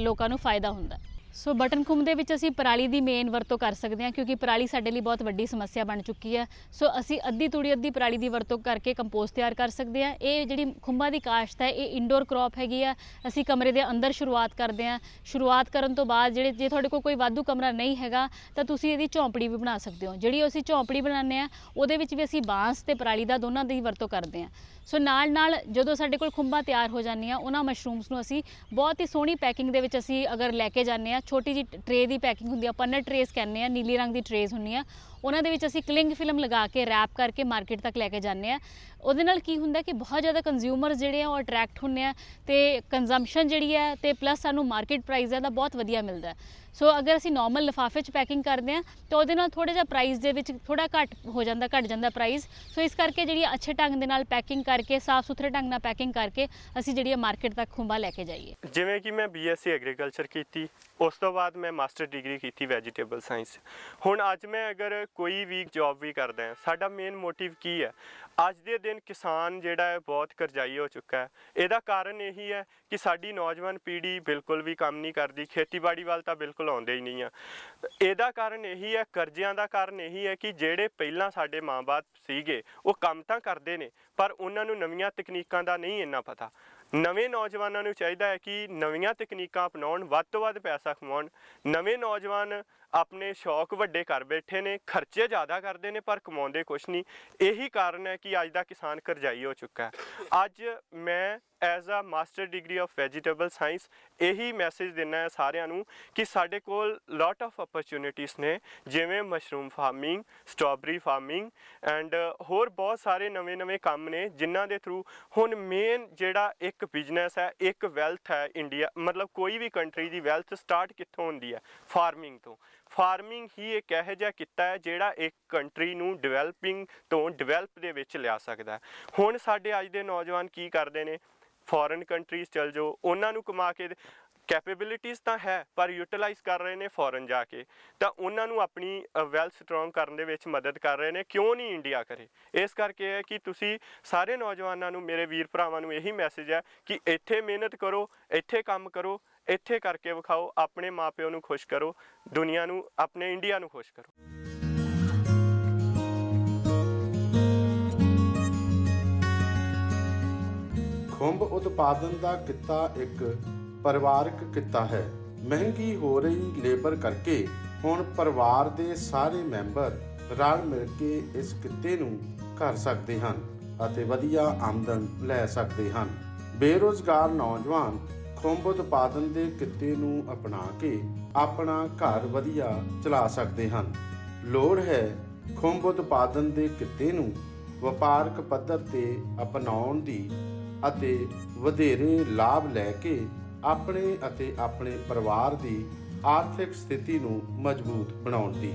ਲੋਕਾਂ ਨੂੰ ਫਾਇਦਾ ਹੁੰਦਾ ਸੋ ਬਟਨ ਖੁੰਮ ਦੇ ਵਿੱਚ ਅਸੀਂ ਪਰਾਲੀ ਦੀ ਮੇਨ ਵਰਤੋਂ ਕਰ ਸਕਦੇ ਹਾਂ ਕਿਉਂਕਿ ਪਰਾਲੀ ਸਾਡੇ ਲਈ ਬਹੁਤ ਵੱਡੀ ਸਮੱਸਿਆ ਬਣ ਚੁੱਕੀ ਹੈ। ਸੋ ਅਸੀਂ ਅੱਧੀ ਤੂੜੀ, ਅੱਧੀ ਪਰਾਲੀ ਦੀ ਵਰਤੋਂ ਕਰਕੇ ਕੰਪੋਸਟ ਤਿਆਰ ਕਰ ਸਕਦੇ ਹਾਂ। ਇਹ ਜਿਹੜੀ ਖੁੰਬਾਂ ਦੀ ਕਾਸ਼ਤ ਹੈ, ਇਹ ਇਨਡੋਰ ਕ੍ਰੌਪ ਹੈਗੀ ਆ ਅਸੀਂ ਕਮਰੇ ਦੇ ਅੰਦਰ ਸ਼ੁਰੂਆਤ ਕਰਦੇ ਹਾਂ। ਸ਼ੁਰੂਆਤ ਕਰਨ ਤੋਂ ਬਾਅਦ ਜਿਹੜੇ, ਜੇ ਤੁਹਾਡੇ ਕੋਲ ਕੋਈ ਵਾਧੂ ਕਮਰਾ ਨਹੀਂ ਹੈਗਾ, ਤਾਂ ਤੁਸੀਂ ਇਹਦੀ ਝੌਂਪੜੀ ਵੀ ਬਣਾ ਸਕਦੇ ਹੋ। ਜਿਹੜੀ ਅਸੀਂ ਝੌਂਪੜੀ ਬਣਾਉਂਦੇ ਆ ਉਹਦੇ ਵਿੱਚ ਵੀ ਅਸੀਂ ਬਾਂਸ ਤੇ ਪਰਾਲੀ ਦਾ ਦੋਨਾਂ ਦੀ ਵਰਤੋਂ ਕਰਦੇ ਹਾਂ। ਸੋ ਨਾਲ ਨਾਲ ਜਦੋਂ ਸਾਡੇ ਕੋਲ ਖੁੰਬਾਂ ਤਿਆਰ ਹੋ ਜਾਂਦੀਆਂ, ਉਹਨਾਂ ਮਸ਼ਰੂਮਸ ਨੂੰ ਅਸੀਂ ਬਹੁਤ ਹੀ ਸੋਹਣੀ ਪੈਕਿੰਗ ਦੇ ਵਿੱਚ ਅਸੀਂ ਅਗਰ ਲੈ ਕੇ ਜਾਂਦੇ ਆ ਛੋਟੀ ਜੀ ਟਰੇ ਦੀ ਪੈਕਿੰਗ ਹੁੰਦੀ ਆ ਪੰਨਰ ਟਰੇਸ ਕਹਿੰਦੇ ਆ, ਨੀਲੇ ਰੰਗ ਦੀ ਟਰੇਸ ਆ, ਉਹਨਾਂ ਦੇ ਵਿੱਚ ਅਸੀਂ ਕਲਿੰਗ ਫਿਲਮ ਲਗਾ ਕੇ, ਰੈਪ ਕਰਕੇ ਮਾਰਕੀਟ ਤੱਕ ਲੈ ਕੇ ਜਾਂਦੇ ਆ। ਉਹਦੇ ਨਾਲ ਕੀ ਹੁੰਦਾ ਕਿ ਬਹੁਤ ਜ਼ਿਆਦਾ ਕੰਜ਼ਿਊਮਰਸ ਜਿਹੜੇ ਆ ਉਹ ਅਟਰੈਕਟ ਹੁੰਦੇ ਆ ਤੇ ਕੰਜ਼ੰਪਸ਼ਨ ਜਿਹੜੀ ਹੈ ਤੇ ਪਲੱਸ ਸਾਨੂੰ ਮਾਰਕੀਟ ਪ੍ਰਾਈਸ ਦਾ ਬਹੁਤ ਵਧੀਆ ਮਿਲਦਾ। ਸੋ ਅਗਰ ਅਸੀਂ ਨਾਰਮਲ ਲਿਫਾਫੇ 'ਚ ਪੈਕਿੰਗ ਕਰਦੇ ਆ, ਤਾਂ ਉਹਦੇ ਨਾਲ ਥੋੜਾ ਜਿਹਾ ਪ੍ਰਾਈਸ ਦੇ ਵਿੱਚ ਥੋੜਾ ਘੱਟ ਹੋ ਜਾਂਦਾ, ਘੱਟ ਜਾਂਦਾ ਪ੍ਰਾਈਸ ਸੋ ਇਸ ਕਰਕੇ ਜਿਹੜੀ ਆ ਅੱਛੇ ਢੰਗ ਦੇ ਨਾਲ ਪੈਕਿੰਗ ਕਰਕੇ, ਸਾਫ਼ ਸੁਥਰੇ ਢੰਗ ਨਾਲ ਪੈਕਿੰਗ ਕਰਕੇ ਅਸੀਂ ਜਿਹੜੀ ਮਾਰਕੀਟ ਤੱਕ ਖੁੰਬਾ ਲੈ ਕੇ ਜਾਈਏ। ਜਿਵੇਂ ਕਿ ਮੈਂ ਬੀਐਸਸੀ ਐਗਰੀਕਲਚਰ ਕੀਤੀ, ਉਸ ਤੋਂ ਬਾਅਦ ਮੈਂ ਮਾਸਟਰ ਡਿਗਰੀ ਕੀਤੀ ਵੈਜੀਟੇਬਲ ਸਾਇੰਸ ਹੁਣ ਅੱਜ ਮੈਂ ਅਗਰ ਕੋਈ ਵੀ ਜੌਬ ਵੀ ਕਰਦਾ ਹਾਂ, ਸਾਡਾ ਮੇਨ ਮੋਟਿਵ ਕੀ ਹੈ? ਅੱਜ ਦੇ ਦਿਨ ਕਿਸਾਨ ਜਿਹੜਾ ਹੈ ਬਹੁਤ ਕਰਜ਼ਾਈ ਹੋ ਚੁੱਕਾ ਹੈ। ਇਹਦਾ ਕਾਰਨ ਇਹੀ ਹੈ ਕਿ ਸਾਡੀ ਨੌਜਵਾਨ ਪੀੜ੍ਹੀ ਬਿਲਕੁਲ ਵੀ ਕੰਮ ਨਹੀਂ ਕਰਦੀ, ਖੇਤੀਬਾੜੀ ਵੱਲ ਤਾਂ ਬਿਲਕੁਲ ਆਉਂਦੇ ਹੀ ਨਹੀਂ ਆ। ਇਹਦਾ ਕਾਰਨ ਇਹੀ ਹੈ, ਕਰਜ਼ਿਆਂ ਦਾ ਕਾਰਨ ਇਹੀ ਹੈ ਕਿ ਜਿਹੜੇ ਪਹਿਲਾਂ ਸਾਡੇ ਮਾਂ-ਬਾਪ ਸੀਗੇ, ਉਹ ਕੰਮ ਤਾਂ ਕਰਦੇ ਨੇ, ਪਰ ਉਹਨਾਂ ਨੂੰ ਨਵੀਆਂ ਤਕਨੀਕਾਂ ਦਾ ਨਹੀਂ ਇੰਨਾ ਪਤਾ। ਨਵੇਂ ਨੌਜਵਾਨਾਂ ਨੂੰ ਚਾਹੀਦਾ ਹੈ ਕਿ ਨਵੀਆਂ ਤਕਨੀਕਾਂ ਅਪਣਾਉਣ, ਵੱਧ ਤੋਂ ਵੱਧ ਪੈਸਾ ਕਮਾਉਣ। ਨਵੇਂ ਨੌਜਵਾਨ ਆਪਣੇ ਸ਼ੌਕ ਵੱਡੇ ਕਰ ਬੈਠੇ ਨੇ, ਖਰਚੇ ਜ਼ਿਆਦਾ ਕਰਦੇ ਨੇ, ਪਰ ਕਮਾਉਂਦੇ ਕੁਛ ਨਹੀਂ। ਇਹੀ ਕਾਰਨ ਹੈ ਕਿ ਅੱਜ ਦਾ ਕਿਸਾਨ ਕਰਜ਼ਾਈ ਹੋ ਚੁੱਕਾ ਹੈ। ਅੱਜ ਮੈਂ as a master degree of vegetable science ਇਹੀ ਮੈਸੇਜ ਦੇਣਾ ਹੈ ਸਾਰਿਆਂ ਨੂੰ ਕਿ ਸਾਡੇ ਕੋਲ ਲੋਟ ਆਫ ਓਪਰਚ्युनिटीज ਨੇ, ਜਿਵੇਂ mushroom farming, strawberry farming and ਹੋਰ ਬਹੁਤ ਸਾਰੇ ਨਵੇਂ-ਨਵੇਂ ਕੰਮ ਨੇ, ਜਿਨ੍ਹਾਂ ਦੇ ਥਰੂ ਹੁਣ ਮੇਨ ਜਿਹੜਾ ਇੱਕ ਬਿਜ਼ਨਸ ਹੈ, ਇੱਕ ਵੈਲਥ ਹੈ ਇੰਡੀਆ ਮਤਲਬ ਕੋਈ ਵੀ ਕੰਟਰੀ ਦੀ ਵੈਲਥ ਸਟਾਰਟ ਕਿੱਥੋਂ ਹੁੰਦੀ ਹੈ? ਫਾਰਮਿੰਗ ਤੋਂ। ਫਾਰਮਿੰਗ ਹੀ ਇੱਕ ਇਹੋ ਜਿਹਾ ਕਿੱਤਾ ਹੈ ਜਿਹੜਾ ਇੱਕ ਕੰਟਰੀ ਨੂੰ ਡਿਵੈਲਪਿੰਗ ਤੋਂ ਡਿਵੈਲਪ ਦੇ ਵਿੱਚ ਲਿਆ ਸਕਦਾ ਹੈ। ਹੁਣ ਸਾਡੇ ਅੱਜ ਦੇ ਨੌਜਵਾਨ ਕੀ ਕਰਦੇ ਨੇ? ਫੋਰਨ ਕੰਟਰੀਜ਼ ਚਲ ਜਾਓ, ਉਹਨਾਂ ਨੂੰ ਕਮਾ ਕੇ ਕੈਪੇਬਿਲਿਟੀਜ਼ ਤਾਂ ਹੈ, ਪਰ ਯੂਟਿਲਾਈਜ਼ ਕਰ ਰਹੇ ਨੇ ਫੋਰਨ ਜਾ ਕੇ। ਤਾਂ ਉਹਨਾਂ ਨੂੰ ਆਪਣੀ ਵੈਲ ਸਟਰੋਂਗ ਕਰਨ ਦੇ ਵਿੱਚ ਮਦਦ ਕਰ ਰਹੇ ਨੇ, ਕਿਉਂ ਨਹੀਂ ਇੰਡੀਆ ਕਰੇ? ਇਸ ਕਰਕੇ ਹੈ ਕਿ ਤੁਸੀਂ ਸਾਰੇ ਨੌਜਵਾਨਾਂ ਨੂੰ, ਮੇਰੇ ਵੀਰ ਭਰਾਵਾਂ ਨੂੰ ਇਹੀ ਮੈਸੇਜ ਹੈ ਕਿ ਇੱਥੇ ਮਿਹਨਤ ਕਰੋ, ਇੱਥੇ ਕੰਮ ਕਰੋ ਇੱਥੇ ਕਰਕੇ ਵਿਖਾਓ, ਆਪਣੇ ਮਾਪਿਓ ਨੂੰ ਖੁਸ਼ ਕਰੋ, ਦੁਨੀਆ ਨੂੰ, ਆਪਣੇ ਇੰਡੀਆ ਨੂੰ ਖੁਸ਼ ਕਰੋ। ਖੁੰਭ ਉਤਪਾਦਨ ਦਾ ਕਿੱਤਾ ਇੱਕ ਪਰਿਵਾਰਕ ਕਿੱਤਾ ਹੈ। ਮਹਿੰਗੀ ਹੋ ਰਹੀ ਲੇਬਰ ਕਰਕੇ ਹੁਣ ਪਰਿਵਾਰ ਦੇ ਸਾਰੇ ਮੈਂਬਰ ਰਲ ਮਿਲ ਕੇ ਇਸ ਕਿੱਤੇ ਨੂੰ ਕਰ ਸਕਦੇ ਹਨ ਅਤੇ ਵਧੀਆ ਆਮਦਨ ਲੈ ਸਕਦੇ ਹਨ। ਬੇਰੋਜ਼ਗਾਰ ਨੌਜਵਾਨ ਖੁੰਭ ਉਤਪਾਦਨ ਦੇ ਕਿੱਤੇ ਨੂੰ ਅਪਣਾ ਕੇ ਆਪਣਾ ਘਰ ਵਧੀਆ ਚਲਾ ਸਕਦੇ ਹਨ। ਲੋੜ ਹੈ ਖੁੰਭ ਉਤਪਾਦਨ ਦੇ ਕਿੱਤੇ ਨੂੰ ਵਪਾਰਕ ਪੱਧਰ ਤੇ ਅਪਣਾਉਣ ਦੀ ਅਤੇ ਵਧੇਰੇ ਲਾਭ ਲੈ ਕੇ ਆਪਣੇ ਅਤੇ ਆਪਣੇ ਪਰਿਵਾਰ ਦੀ ਆਰਥਿਕ ਸਥਿਤੀ ਨੂੰ ਮਜ਼ਬੂਤ ਬਣਾਉਣ ਦੀ।